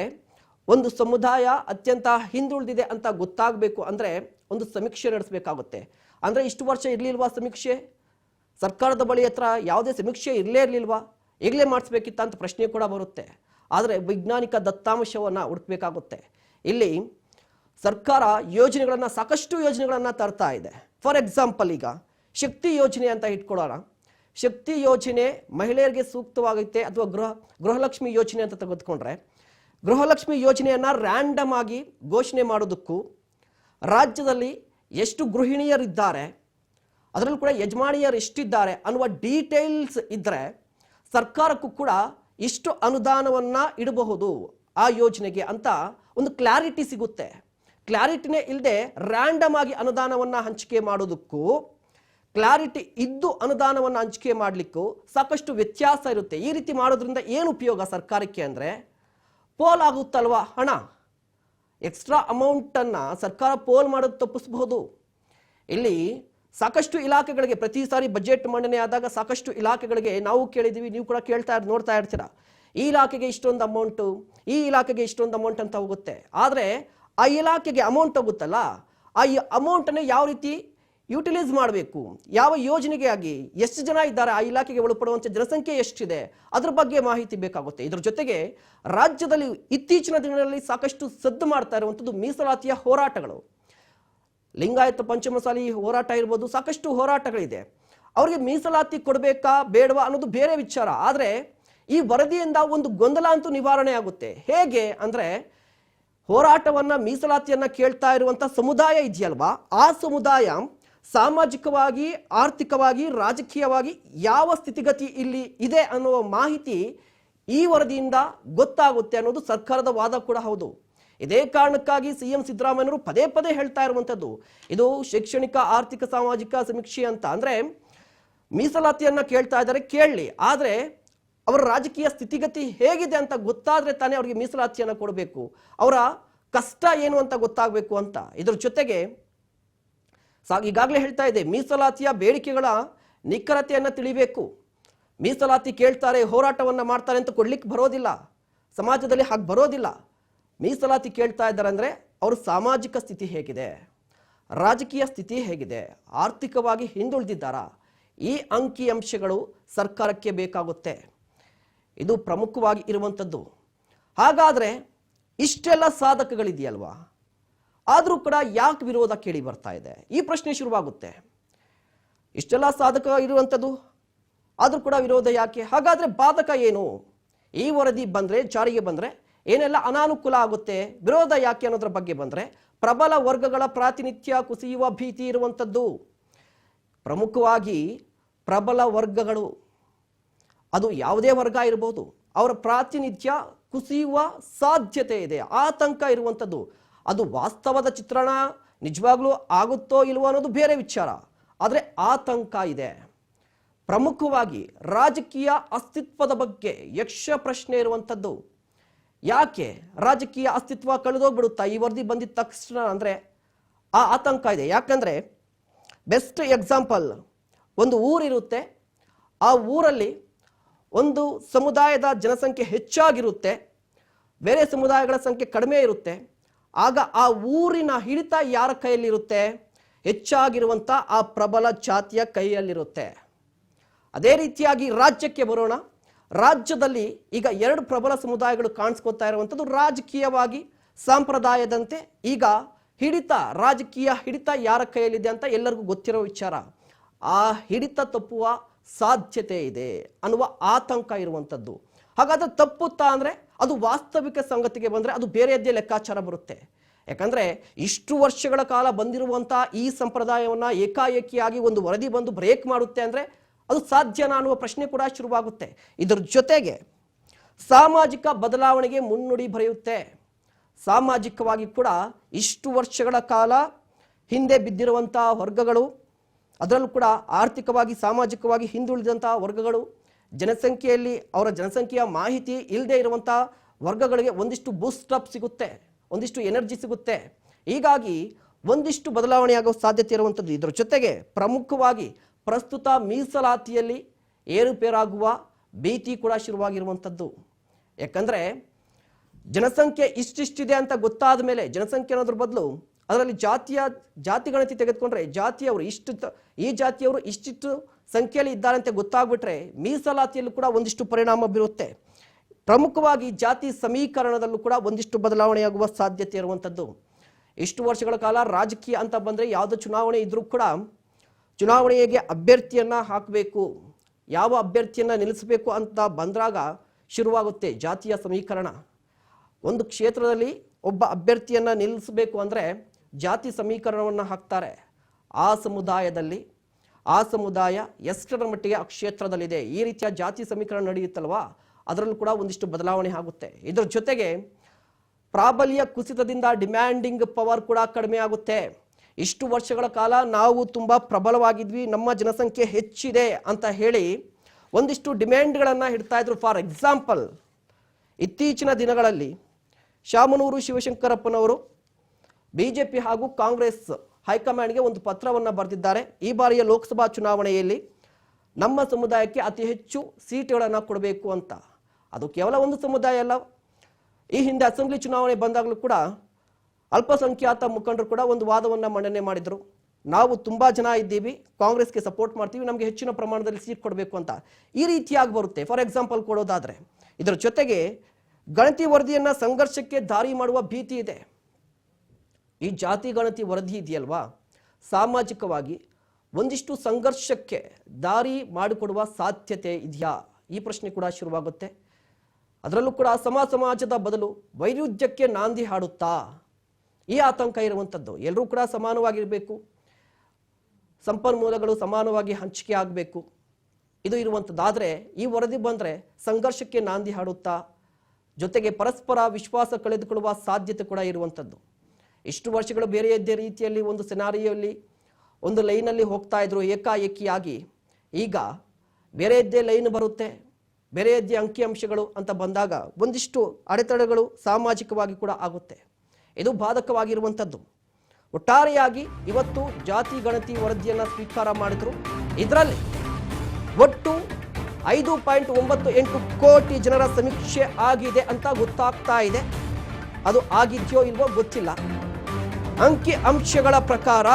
ಒಂದು ಸಮುದಾಯ ಅತ್ಯಂತ ಹಿಂದುಳಿದಿದೆ ಅಂತ ಗೊತ್ತಾಗಬೇಕು ಅಂದರೆ ಒಂದು ಸಮೀಕ್ಷೆ ನಡೆಸಬೇಕಾಗುತ್ತೆ. ಅಂದರೆ ಇಷ್ಟು ವರ್ಷ ಇರಲಿಲ್ವಾ ಸಮೀಕ್ಷೆ? ಸರ್ಕಾರದ ಬಳಿ ಹತ್ರ ಯಾವುದೇ ಸಮೀಕ್ಷೆ ಇರಲೇ ಇರಲಿಲ್ವಾ? ಈಗಲೇ ಮಾಡಿಸ್ಬೇಕಿತ್ತ ಅಂತ ಪ್ರಶ್ನೆ ಕೂಡ ಬರುತ್ತೆ. ಆದರೆ ವೈಜ್ಞಾನಿಕ ದತ್ತಾಂಶವನ್ನು ಹುಡುಕಬೇಕಾಗುತ್ತೆ. ಇಲ್ಲಿ ಸರ್ಕಾರ ಯೋಜನೆಗಳನ್ನು, ಸಾಕಷ್ಟು ಯೋಜನೆಗಳನ್ನು ತರ್ತಾ ಇದೆ. ಫಾರ್ ಎಕ್ಸಾಂಪಲ್ ಈಗ, ಶಕ್ತಿ ಯೋಜನೆ ಅಂತ ಇಟ್ಕೊಳ್ಳೋಣ. ಶಕ್ತಿ ಯೋಜನೆ ಮಹಿಳೆಯರಿಗೆ ಸೂಕ್ತವಾಗುತ್ತೆ ಅಥವಾ ಗೃಹ, ಗೃಹಲಕ್ಷ್ಮಿ ಯೋಜನೆ ಅಂತ ತೆಗೆದುಕೊಂಡ್ರೆ, ಗೃಹಲಕ್ಷ್ಮಿ ಯೋಜನೆಯನ್ನು ರ್ಯಾಂಡಮ್ ಆಗಿ ಘೋಷಣೆ ಮಾಡೋದಕ್ಕೂ ರಾಜ್ಯದಲ್ಲಿ ಎಷ್ಟು ಗೃಹಿಣಿಯರಿದ್ದಾರೆ ಅದರಲ್ಲೂ ಕೂಡ ಯಜಮಾನಿಯರು ಎಷ್ಟಿದ್ದಾರೆ ಅನ್ನುವ ಡೀಟೇಲ್ಸ್ ಇದ್ದರೆ ಸರ್ಕಾರಕ್ಕೂ ಕೂಡ ಇಷ್ಟು ಅನುದಾನವನ್ನು ಇಡಬಹುದು ಆ ಯೋಜನೆಗೆ ಅಂತ ಒಂದು ಕ್ಲಾರಿಟಿ ಸಿಗುತ್ತೆ. ಕ್ಲಾರಿಟಿನೇ ಇಲ್ಲದೆ ರ್ಯಾಂಡಮ್ ಆಗಿ ಅನುದಾನವನ್ನು ಹಂಚಿಕೆ ಮಾಡೋದಕ್ಕೂ ಕ್ಲಾರಿಟಿ ಇದ್ದು ಅನುದಾನವನ್ನು ಹಂಚಿಕೆ ಮಾಡಲಿಕ್ಕೂ ಸಾಕಷ್ಟು ವ್ಯತ್ಯಾಸ ಇರುತ್ತೆ. ಈ ರೀತಿ ಮಾಡೋದ್ರಿಂದ ಏನು ಉಪಯೋಗ ಸರ್ಕಾರಕ್ಕೆ ಅಂದರೆ ಪೋಲ್ ಆಗುತ್ತಲ್ವ ಹಣ? ಎಕ್ಸ್ಟ್ರಾ ಅಮೌಂಟನ್ನು ಸರ್ಕಾರ ಪೋಲ್ ಮಾಡೋದು ತಪ್ಪಿಸ್ಬೋದು ಇಲ್ಲಿ ಸಾಕಷ್ಟು ಇಲಾಖೆಗಳಿಗೆ ಪ್ರತಿ ಸಾರಿ ಬಜೆಟ್ ಮಂಡನೆ ಆದಾಗ ಸಾಕಷ್ಟು ಇಲಾಖೆಗಳಿಗೆ ನಾವು ಕೇಳಿದ್ದೀವಿ, ನೀವು ಕೂಡ ಕೇಳ್ತಾ ನೋಡ್ತಾ ಇರ್ತೀರ? ಈ ಇಲಾಖೆಗೆ ಇಷ್ಟೊಂದು ಅಮೌಂಟು ಈ ಇಲಾಖೆಗೆ ಇಷ್ಟೊಂದು ಅಮೌಂಟ್ ಅಂತ ಹೋಗುತ್ತೆ. ಆದರೆ ಆ ಇಲಾಖೆಗೆ ಅಮೌಂಟ್ ಹೋಗುತ್ತಲ್ಲ, ಆ ಅಮೌಂಟನ್ನು ಯಾವ ರೀತಿ ಯುಟಿಲೈಸ್ ಮಾಡಬೇಕು? ಯಾವ ಯೋಜನೆಗೆ ಆಗಿ ಎಷ್ಟು ಜನ ಇದ್ದಾರೆ? ಆ ಇಲಾಖೆಗೆ ಒಳಪಡುವಂಥ ಜನಸಂಖ್ಯೆ ಎಷ್ಟಿದೆ? ಅದ್ರ ಬಗ್ಗೆ ಮಾಹಿತಿ ಬೇಕಾಗುತ್ತೆ. ಇದ್ರ ಜೊತೆಗೆ ರಾಜ್ಯದಲ್ಲಿ ಇತ್ತೀಚಿನ ದಿನಗಳಲ್ಲಿ ಸಾಕಷ್ಟು ಸದ್ದು ಮಾಡ್ತಾ ಇರುವಂಥದ್ದು ಮೀಸಲಾತಿಯ ಹೋರಾಟಗಳು. ಲಿಂಗಾಯತ ಪಂಚಮಸಾಲಿ ಹೋರಾಟ ಇರ್ಬೋದು, ಸಾಕಷ್ಟು ಹೋರಾಟಗಳಿದೆ. ಅವರಿಗೆ ಮೀಸಲಾತಿ ಕೊಡಬೇಕಾ, ಬೇಡವಾ ಅನ್ನೋದು ಬೇರೆ ವಿಚಾರ. ಆದರೆ ಈ ವರದಿಯಿಂದ ಒಂದು ಗೊಂದಲ ಅಂತೂ ನಿವಾರಣೆ ಆಗುತ್ತೆ. ಹೇಗೆ ಅಂದರೆ, ಹೋರಾಟವನ್ನು, ಮೀಸಲಾತಿಯನ್ನು ಕೇಳ್ತಾ ಇರುವಂಥ ಸಮುದಾಯ ಇದೆಯಲ್ವಾ? ಆ ಸಮುದಾಯ ಸಾಮಾಜಿಕವಾಗಿ, ಆರ್ಥಿಕವಾಗಿ, ರಾಜಕೀಯವಾಗಿ ಯಾವ ಸ್ಥಿತಿಗತಿ ಇಲ್ಲಿ ಇದೆ ಅನ್ನುವ ಮಾಹಿತಿ ಈ ವರದಿಯಿಂದ ಗೊತ್ತಾಗುತ್ತೆ ಅನ್ನೋದು ಸರ್ಕಾರದ ವಾದ ಕೂಡ ಹೌದು. ಇದೇ ಕಾರಣಕ್ಕಾಗಿ ಸಿ ಎಂ ಸಿದ್ದರಾಮಯ್ಯನವರು ಪದೇ ಪದೇ ಹೇಳ್ತಾ ಇರುವಂಥದ್ದು. ಇದು ಶೈಕ್ಷಣಿಕ, ಆರ್ಥಿಕ, ಸಾಮಾಜಿಕ ಸಮೀಕ್ಷೆ ಅಂತ ಅಂದರೆ ಮೀಸಲಾತಿಯನ್ನು ಕೇಳ್ತಾ ಇದ್ದಾರೆ, ಕೇಳಲಿ. ಆದರೆ ಅವರ ರಾಜಕೀಯ ಸ್ಥಿತಿಗತಿ ಹೇಗಿದೆ ಅಂತ ಗೊತ್ತಾದರೆ ತಾನೇ ಅವರಿಗೆ ಮೀಸಲಾತಿಯನ್ನು ಕೊಡಬೇಕು. ಅವರ ಕಷ್ಟ ಏನು ಅಂತ ಗೊತ್ತಾಗಬೇಕು ಅಂತ. ಇದ್ರ ಜೊತೆಗೆ ಈಗಾಗಲೇ ಹೇಳ್ತಾ ಇದೆ, ಮೀಸಲಾತಿಯ ಬೇಡಿಕೆಗಳ ನಿಖರತೆಯನ್ನು ತಿಳಿಬೇಕು. ಮೀಸಲಾತಿ ಕೇಳ್ತಾರೆ, ಹೋರಾಟವನ್ನು ಮಾಡ್ತಾರೆ ಅಂತ ಕೊಡ್ಲಿಕ್ಕೆ ಬರೋದಿಲ್ಲ. ಸಮಾಜದಲ್ಲಿ ಹಾಗೆ ಬರೋದಿಲ್ಲ. ಮೀಸಲಾತಿ ಕೇಳ್ತಾ ಇದ್ದಾರೆ ಅಂದರೆ ಅವ್ರ ಸಾಮಾಜಿಕ ಸ್ಥಿತಿ ಹೇಗಿದೆ? ರಾಜಕೀಯ ಸ್ಥಿತಿ ಹೇಗಿದೆ? ಆರ್ಥಿಕವಾಗಿ ಹಿಂದುಳಿದಿದ್ದಾರಾ? ಈ ಅಂಕಿ ಅಂಶಗಳು ಸರ್ಕಾರಕ್ಕೆ ಬೇಕಾಗುತ್ತೆ. ಇದು ಪ್ರಮುಖವಾಗಿ ಇರುವಂಥದ್ದು ಹಾಗಾದರೆ ಇಷ್ಟೆಲ್ಲ ಸಾಧಕಗಳಿದೆಯಲ್ವಾ? ಆದರೂ ಕೂಡ ಯಾಕೆ ವಿರೋಧ ಕೇಳಿ ಬರ್ತಾ ಇದೆ? ಈ ಪ್ರಶ್ನೆ ಶುರುವಾಗುತ್ತೆ. ಇಷ್ಟೆಲ್ಲ ಸಾಧಕ ಇರುವಂಥದ್ದು ಆದರೂ ಕೂಡ ವಿರೋಧ ಯಾಕೆ? ಹಾಗಾದರೆ ಬಾಧಕ ಏನು? ಈ ವರದಿ ಬಂದರೆ, ಜಾರಿಗೆ ಬಂದರೆ ಏನೆಲ್ಲ ಅನಾನುಕೂಲ ಆಗುತ್ತೆ, ವಿರೋಧ ಯಾಕೆ ಅನ್ನೋದ್ರ ಬಗ್ಗೆ ಬಂದರೆ ಪ್ರಬಲ ವರ್ಗಗಳ ಪ್ರಾತಿನಿಧ್ಯ ಕುಸಿಯುವ ಭೀತಿ ಇರುವಂಥದ್ದು. ಪ್ರಮುಖವಾಗಿ ಪ್ರಬಲ ವರ್ಗಗಳು, ಅದು ಯಾವುದೇ ವರ್ಗ ಇರ್ಬೋದು, ಅವರ ಪ್ರಾತಿನಿಧ್ಯ ಕುಸಿಯುವ ಸಾಧ್ಯತೆ ಇದೆ, ಆತಂಕ ಇರುವಂಥದ್ದು. ಅದು ವಾಸ್ತವದ ಚಿತ್ರಣ, ನಿಜವಾಗ್ಲೂ ಆಗುತ್ತೋ ಇಲ್ವೋ ಅನ್ನೋದು ಬೇರೆ ವಿಚಾರ, ಆದರೆ ಆತಂಕ ಇದೆ. ಪ್ರಮುಖವಾಗಿ ರಾಜಕೀಯ ಅಸ್ತಿತ್ವದ ಬಗ್ಗೆ ಯಕ್ಷ ಪ್ರಶ್ನೆ ಇರುವಂಥದ್ದು. ಯಾಕೆ ರಾಜಕೀಯ ಅಸ್ತಿತ್ವ ಕಳೆದೋಗ್ಬಿಡುತ್ತಾ ಈ ವರದಿ ಬಂದಿದ ತಕ್ಷಣ ಅಂದರೆ ಆ ಆತಂಕ ಇದೆ. ಯಾಕಂದರೆ ಬೆಸ್ಟ್ ಎಕ್ಸಾಂಪಲ್ ಒಂದು ಊರಿರುತ್ತೆ. ಆ ಊರಲ್ಲಿ ಒಂದು ಸಮುದಾಯದ ಜನಸಂಖ್ಯೆ ಹೆಚ್ಚಾಗಿರುತ್ತೆ. ಬೇರೆ ಸಮುದಾಯಗಳ ಸಂಖ್ಯೆ ಕಡಿಮೆ ಇರುತ್ತೆ. ಆಗ ಆ ಊರಿನ ಹಿಡಿತ ಯಾರ ಕೈಯಲ್ಲಿರುತ್ತೆ? ಹೆಚ್ಚಾಗಿರುವಂಥ ಆ ಪ್ರಬಲ ಜಾತಿಯ ಕೈಯಲ್ಲಿರುತ್ತೆ. ಅದೇ ರೀತಿಯಾಗಿ ರಾಜ್ಯಕ್ಕೆ ಬರೋಣ. ರಾಜ್ಯದಲ್ಲಿ ಈಗ ಎರಡು ಪ್ರಬಲ ಸಮುದಾಯಗಳು ಕಾಣಿಸ್ಕೊತಾ ಇರುವಂಥದ್ದು ರಾಜಕೀಯವಾಗಿ ಸಂಪ್ರದಾಯದಂತೆ ಈಗ ಹಿಡಿತ, ರಾಜಕೀಯ ಹಿಡಿತ ಯಾರ ಕೈಯಲ್ಲಿದೆ ಅಂತ ಎಲ್ಲರಿಗೂ ಗೊತ್ತಿರೋ ವಿಚಾರ. ಆ ಹಿಡಿತ ತಪ್ಪುವ ಸಾಧ್ಯತೆ ಇದೆ ಅನ್ನುವ ಆತಂಕ ಇರುವಂಥದ್ದು. ಹಾಗಾದ್ರೆ ತಪ್ಪುತ್ತಾ ಅಂದರೆ ಅದು ವಾಸ್ತವಿಕ ಸಂಗತಿಗೆ ಬಂದರೆ ಅದು ಬೇರೆಯದ್ದೇ ಲೆಕ್ಕಾಚಾರ ಬರುತ್ತೆ. ಯಾಕಂದರೆ ಇಷ್ಟು ವರ್ಷಗಳ ಕಾಲ ಬಂದಿರುವಂಥ ಈ ಸಂಪ್ರದಾಯವನ್ನು ಏಕಾಏಕಿಯಾಗಿ ಒಂದು ವರದಿ ಬಂದು ಬ್ರೇಕ್ ಮಾಡುತ್ತೆ ಅಂದರೆ ಅದು ಸಾಧ್ಯನಾ ಅನ್ನುವ ಪ್ರಶ್ನೆ ಕೂಡ ಶುರುವಾಗುತ್ತೆ. ಇದರ ಜೊತೆಗೆ ಸಾಮಾಜಿಕ ಬದಲಾವಣೆಗೆ ಮುನ್ನುಡಿ ಬರೆಯುತ್ತೆ. ಸಾಮಾಜಿಕವಾಗಿ ಕೂಡ ಇಷ್ಟು ವರ್ಷಗಳ ಕಾಲ ಹಿಂದೆ ಬಿದ್ದಿರುವಂತಹ ವರ್ಗಗಳು, ಅದರಲ್ಲೂ ಕೂಡ ಆರ್ಥಿಕವಾಗಿ, ಸಾಮಾಜಿಕವಾಗಿ ಹಿಂದುಳಿದಂತಹ ವರ್ಗಗಳು, ಜನಸಂಖ್ಯೆಯಲ್ಲಿ ಅವರ ಜನಸಂಖ್ಯೆಯ ಮಾಹಿತಿ ಇಲ್ಲದೆ ಇರುವಂಥ ವರ್ಗಗಳಿಗೆ ಒಂದಿಷ್ಟು ಬೂಸ್ಟ್ ಅಪ್ ಸಿಗುತ್ತೆ, ಒಂದಿಷ್ಟು ಎನರ್ಜಿ ಸಿಗುತ್ತೆ. ಹೀಗಾಗಿ ಒಂದಿಷ್ಟು ಬದಲಾವಣೆಯಾಗುವ ಸಾಧ್ಯತೆ ಇರುವಂಥದ್ದು. ಇದರ ಜೊತೆಗೆ ಪ್ರಮುಖವಾಗಿ ಪ್ರಸ್ತುತ ಮೀಸಲಾತಿಯಲ್ಲಿ ಏರುಪೇರಾಗುವ ಭೀತಿ ಕೂಡ ಶುರುವಾಗಿರುವಂಥದ್ದು. ಯಾಕಂದರೆ ಜನಸಂಖ್ಯೆ ಇಷ್ಟಿಷ್ಟಿದೆ ಅಂತ ಗೊತ್ತಾದ ಮೇಲೆ ಜನಸಂಖ್ಯೆ ಅನ್ನೋದ್ರ ಬದಲು ಅದರಲ್ಲಿ ಜಾತಿಯ, ಜಾತಿ ಗಣತಿ ತೆಗೆದುಕೊಂಡ್ರೆ ಜಾತಿಯವರು ಇಷ್ಟು ಈ ಜಾತಿಯವರು ಇಷ್ಟಿಷ್ಟು ಸಂಖ್ಯೆಯಲ್ಲಿ ಇದ್ದಾರೆ ಅಂತ ಗೊತ್ತಾಗ್ಬಿಟ್ರೆ ಮೀಸಲಾತಿಯಲ್ಲೂ ಕೂಡ ಒಂದಿಷ್ಟು ಪರಿಣಾಮ ಬೀರುತ್ತೆ. ಪ್ರಮುಖವಾಗಿ ಜಾತಿ ಸಮೀಕರಣದಲ್ಲೂ ಕೂಡ ಒಂದಿಷ್ಟು ಬದಲಾವಣೆಯಾಗುವ ಸಾಧ್ಯತೆ ಇರುವಂಥದ್ದು. ಇಷ್ಟು ವರ್ಷಗಳ ಕಾಲ ರಾಜಕೀಯ ಅಂತ ಬಂದರೆ ಯಾವುದೇ ಚುನಾವಣೆ ಇದ್ರೂ ಕೂಡ ಚುನಾವಣೆಗೆ ಅಭ್ಯರ್ಥಿಯನ್ನು ಹಾಕಬೇಕು, ಯಾವ ಅಭ್ಯರ್ಥಿಯನ್ನು ನಿಲ್ಲಿಸಬೇಕು ಅಂತ ಬಂದಾಗ ಶುರುವಾಗುತ್ತೆ ಜಾತಿಯ ಸಮೀಕರಣ. ಒಂದು ಕ್ಷೇತ್ರದಲ್ಲಿ ಒಬ್ಬ ಅಭ್ಯರ್ಥಿಯನ್ನು ನಿಲ್ಲಿಸಬೇಕು ಅಂದರೆ ಜಾತಿ ಸಮೀಕರಣವನ್ನು ಹಾಕ್ತಾರೆ. ಆ ಸಮುದಾಯದಲ್ಲಿ, ಆ ಸಮುದಾಯ ಎಷ್ಟರ ಮಟ್ಟಿಗೆ ಆ ಕ್ಷೇತ್ರದಲ್ಲಿದೆ, ಈ ರೀತಿಯ ಜಾತಿ ಸಮೀಕರಣ ನಡೆಯುತ್ತಲ್ವಾ, ಅದರಲ್ಲೂ ಕೂಡ ಒಂದಿಷ್ಟು ಬದಲಾವಣೆ ಆಗುತ್ತೆ. ಇದರ ಜೊತೆಗೆ ಪ್ರಾಬಲ್ಯ ಕುಸಿತದಿಂದ ಡಿಮ್ಯಾಂಡಿಂಗ್ ಪವರ್ ಕೂಡ ಕಡಿಮೆ ಆಗುತ್ತೆ. ಇಷ್ಟು ವರ್ಷಗಳ ಕಾಲ ನಾವು ತುಂಬ ಪ್ರಬಲವಾಗಿದ್ವಿ, ನಮ್ಮ ಜನಸಂಖ್ಯೆ ಹೆಚ್ಚಿದೆ ಅಂತ ಹೇಳಿ ಒಂದಿಷ್ಟು ಡಿಮ್ಯಾಂಡ್ಗಳನ್ನು ಇಡ್ತಾ ಇದ್ರು. ಫಾರ್ ಎಕ್ಸಾಂಪಲ್, ಇತ್ತೀಚಿನ ದಿನಗಳಲ್ಲಿ ಶಾಮನೂರು ಶಿವಶಂಕರಪ್ಪನವರು ಬಿ ಜೆ ಪಿ ಹಾಗೂ ಕಾಂಗ್ರೆಸ್ ಹೈಕಮಾಂಡ್ಗೆ ಒಂದು ಪತ್ರವನ್ನು ಬರೆದಿದ್ದಾರೆ. ಈ ಬಾರಿಯ ಲೋಕಸಭಾ ಚುನಾವಣೆಯಲ್ಲಿ ನಮ್ಮ ಸಮುದಾಯಕ್ಕೆ ಅತಿ ಹೆಚ್ಚು ಸೀಟುಗಳನ್ನು ಕೊಡಬೇಕು ಅಂತ. ಅದು ಕೇವಲ ಒಂದು ಸಮುದಾಯ ಅಲ್ಲ, ಈ ಹಿಂದೆ ಅಸೆಂಬ್ಲಿ ಚುನಾವಣೆ ಬಂದಾಗಲೂ ಕೂಡ ಅಲ್ಪಸಂಖ್ಯಾತ ಮುಖಂಡರು ಕೂಡ ಒಂದು ವಾದವನ್ನು ಮಂಡನೆ ಮಾಡಿದರು. ನಾವು ತುಂಬ ಜನ ಇದ್ದೀವಿ, ಕಾಂಗ್ರೆಸ್ಗೆ ಸಪೋರ್ಟ್ ಮಾಡ್ತೀವಿ, ನಮಗೆ ಹೆಚ್ಚಿನ ಪ್ರಮಾಣದಲ್ಲಿ ಸೀಟ್ ಕೊಡಬೇಕು ಅಂತ. ಈ ರೀತಿಯಾಗಿ ಬರುತ್ತೆ. ಫಾರ್ ಎಕ್ಸಾಂಪಲ್ ಕೊಡೋದಾದರೆ, ಇದರ ಜೊತೆಗೆ ಗಣತಿ ವರದಿಯನ್ನು ಸಂಘರ್ಷಕ್ಕೆ ದಾರಿ ಮಾಡುವ ಭೀತಿ ಇದೆ. ಈ ಜಾತಿ ಗಣತಿ ವರದಿ ಇದೆಯಲ್ವಾ? ಸಾಮಾಜಿಕವಾಗಿ ಒಂದಿಷ್ಟು ಸಂಘರ್ಷಕ್ಕೆ ದಾರಿ ಮಾಡಿಕೊಡುವ ಸಾಧ್ಯತೆ ಇದೆಯಾ? ಈ ಪ್ರಶ್ನೆ ಕೂಡ ಶುರುವಾಗುತ್ತೆ. ಅದರಲ್ಲೂ ಕೂಡ ಸಮ ಸಮಾಜದ ಬದಲು ವೈರುಧ್ಯಕ್ಕೆ ನಾಂದಿ ಹಾಡುತ್ತಾ? ಈ ಆತಂಕ ಇರುವಂಥದ್ದು ಎಲ್ಲರೂ ಕೂಡ ಸಮಾನವಾಗಿರಬೇಕು. ಸಂಪನ್ಮೂಲಗಳು ಸಮಾನವಾಗಿ ಹಂಚಿಕೆ ಆಗಬೇಕು. ಇದು ಇರುವಂಥದ್ದಾದರೆ ಈ ವರದಿ ಬಂದರೆ ಸಂಘರ್ಷಕ್ಕೆ ನಾಂದಿ ಹಾಡುತ್ತಾ, ಜೊತೆಗೆ ಪರಸ್ಪರ ವಿಶ್ವಾಸ ಕಳೆದುಕೊಳ್ಳುವ ಸಾಧ್ಯತೆ ಕೂಡ ಇರುವಂಥದ್ದು ಇಷ್ಟು ವರ್ಷಗಳು ಬೇರೆ ಇದ್ದೇ ರೀತಿಯಲ್ಲಿ, ಒಂದು ಸೆನಾರಿಯಲ್ಲಿ ಒಂದು ಲೈನಲ್ಲಿ ಹೋಗ್ತಾ ಇದ್ರು ಏಕಾಏಕಿಯಾಗಿ. ಈಗ ಬೇರೆ ಇದ್ದೇ ಲೈನ್ ಬರುತ್ತೆ. ಬೇರೆ ಇದ್ದೇ ಅಂಕಿಅಂಶಗಳು ಅಂತ ಬಂದಾಗ ಒಂದಿಷ್ಟು ಅಡೆತಡೆಗಳು ಸಾಮಾಜಿಕವಾಗಿ ಕೂಡ ಆಗುತ್ತೆ. ಇದು ಬಾಧಕವಾಗಿರುವಂಥದ್ದು. ಒಟ್ಟಾರೆಯಾಗಿ ಇವತ್ತು ಜಾತಿ ಗಣತಿ ವರದಿಯನ್ನು ಸ್ವೀಕಾರ ಮಾಡಿದರು. ಇದರಲ್ಲಿ ಒಟ್ಟು ಐದು ಪಾಯಿಂಟ್ ಒಂಬತ್ತು ಎಂಟು ಕೋಟಿ ಜನರ ಸಮೀಕ್ಷೆ ಆಗಿದೆ ಅಂತ ಗೊತ್ತಾಗ್ತಾ ಇದೆ. ಅದು ಆಗಿದೆಯೋ ಇಲ್ವೋ ಗೊತ್ತಿಲ್ಲ. ಅಂಕಿ ಅಂಶಗಳ ಪ್ರಕಾರ,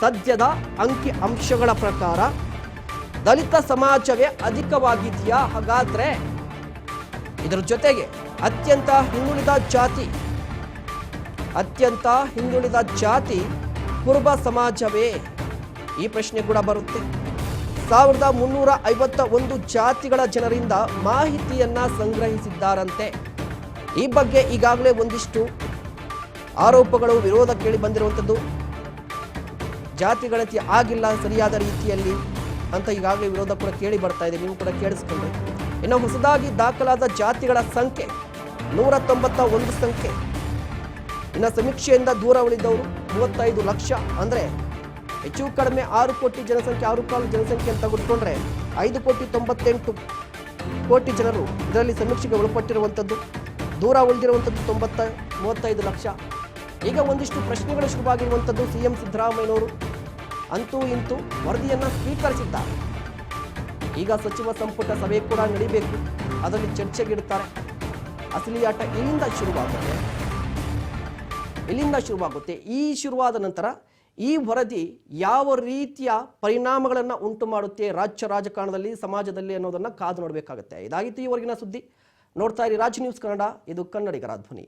ಸದ್ಯದ ಅಂಕಿ ಅಂಶಗಳ ಪ್ರಕಾರ ದಲಿತ ಸಮಾಜವೇ ಅಧಿಕವಾಗಿದೆಯಾ? ಹಾಗಾದರೆ ಇದರ ಜೊತೆಗೆ ಅತ್ಯಂತ ಹಿಂದುಳಿದ ಜಾತಿ ಅತ್ಯಂತ ಹಿಂದುಳಿದ ಜಾತಿ ಕುರುಬ ಸಮಾಜವೇ? ಈ ಪ್ರಶ್ನೆ ಕೂಡ ಬರುತ್ತೆ. ಸಾವಿರದ ಮುನ್ನೂರ ಐವತ್ತ ಒಂದು ಜಾತಿಗಳ ಜನರಿಂದ ಮಾಹಿತಿಯನ್ನ ಸಂಗ್ರಹಿಸಿದ್ದಾರಂತೆ. ಈ ಬಗ್ಗೆ ಈಗಾಗಲೇ ಒಂದಿಷ್ಟು ಆರೋಪಗಳು, ವಿರೋಧ ಕೇಳಿ ಬಂದಿರುವಂಥದ್ದು ಜಾತಿ ಗಣತಿ ಆಗಿಲ್ಲ ಸರಿಯಾದ ರೀತಿಯಲ್ಲಿ ಅಂತ ಈಗಾಗಲೇ ವಿರೋಧ ಕೂಡ ಕೇಳಿ ಬರ್ತಾ ಇದೆ. ನೀವು ಕೂಡ ಕೇಳಿಸ್ಕೊಂಡ್ರಿ. ಇನ್ನು ಹೊಸದಾಗಿ ದಾಖಲಾದ ಜಾತಿಗಳ ಸಂಖ್ಯೆ, ನೂರ ತೊಂಬತ್ತ ಒಂದು ಸಂಖ್ಯೆ. ಇನ್ನು ಸಮೀಕ್ಷೆಯಿಂದ ದೂರ ಉಳಿದವರು ಮೂವತ್ತೈದು ಲಕ್ಷ ಅಂದರೆ ಹೆಚ್ಚು ಕಡಿಮೆ ಆರು ಕೋಟಿ ಜನಸಂಖ್ಯೆ, ಆರು ಕಾಲು ಜನಸಂಖ್ಯೆ ಅಂತ ತೆಗೆದುಕೊಂಡ್ರೆ ಐದು ಕೋಟಿ ತೊಂಬತ್ತೆಂಟು ಕೋಟಿ ಜನರು ಇದರಲ್ಲಿ ಸಮೀಕ್ಷೆಗೆ ಒಳಪಟ್ಟಿರುವಂಥದ್ದು. ದೂರ ಉಳಿದಿರುವಂಥದ್ದು ತೊಂಬತ್ತ, ಮೂವತ್ತೈದು ಲಕ್ಷ. ಈಗ ಒಂದಿಷ್ಟು ಪ್ರಶ್ನೆಗಳು ಶುರುವಾಗಿರುವಂಥದ್ದು ಸಿ ಎಂ ಸಿದ್ದರಾಮಯ್ಯನವರು. ಅಂತೂ ಇಂತೂ ವರದಿಯನ್ನು ಸ್ವೀಕರಿಸಿದ್ದಾರೆ. ಈಗ ಸಚಿವ ಸಂಪುಟ ಸಭೆ ಕೂಡ ನಡೀಬೇಕು. ಅದರಲ್ಲಿ ಚರ್ಚೆಗಿಡ್ತಾರೆ ಅಸಲಿಯಾಟ ಇಲ್ಲಿಂದ ಶುರುವಾಗುತ್ತೆ. ಇಲ್ಲಿಂದ ಶುರುವಾಗುತ್ತೆ? ಈ ಶುರುವಾದ ನಂತರ ಈ ವರದಿ ಯಾವ ರೀತಿಯ ಪರಿಣಾಮಗಳನ್ನು ಉಂಟು ಮಾಡುತ್ತೆ? ರಾಜ್ಯ ರಾಜಕಾರಣದಲ್ಲಿ, ಸಮಾಜದಲ್ಲಿ ಅನ್ನೋದನ್ನು ಕಾದು ನೋಡಬೇಕಾಗುತ್ತೆ. ಇದಾಗಿತ್ತು ಈವರೆಗಿನ ಸುದ್ದಿ. ನೋಡ್ತಾ ಇರಿ ರಾಜ್ ನ್ಯೂಸ್ ಕನ್ನಡ. ಇದು ಕನ್ನಡಿಗರ ಧ್ವನಿ.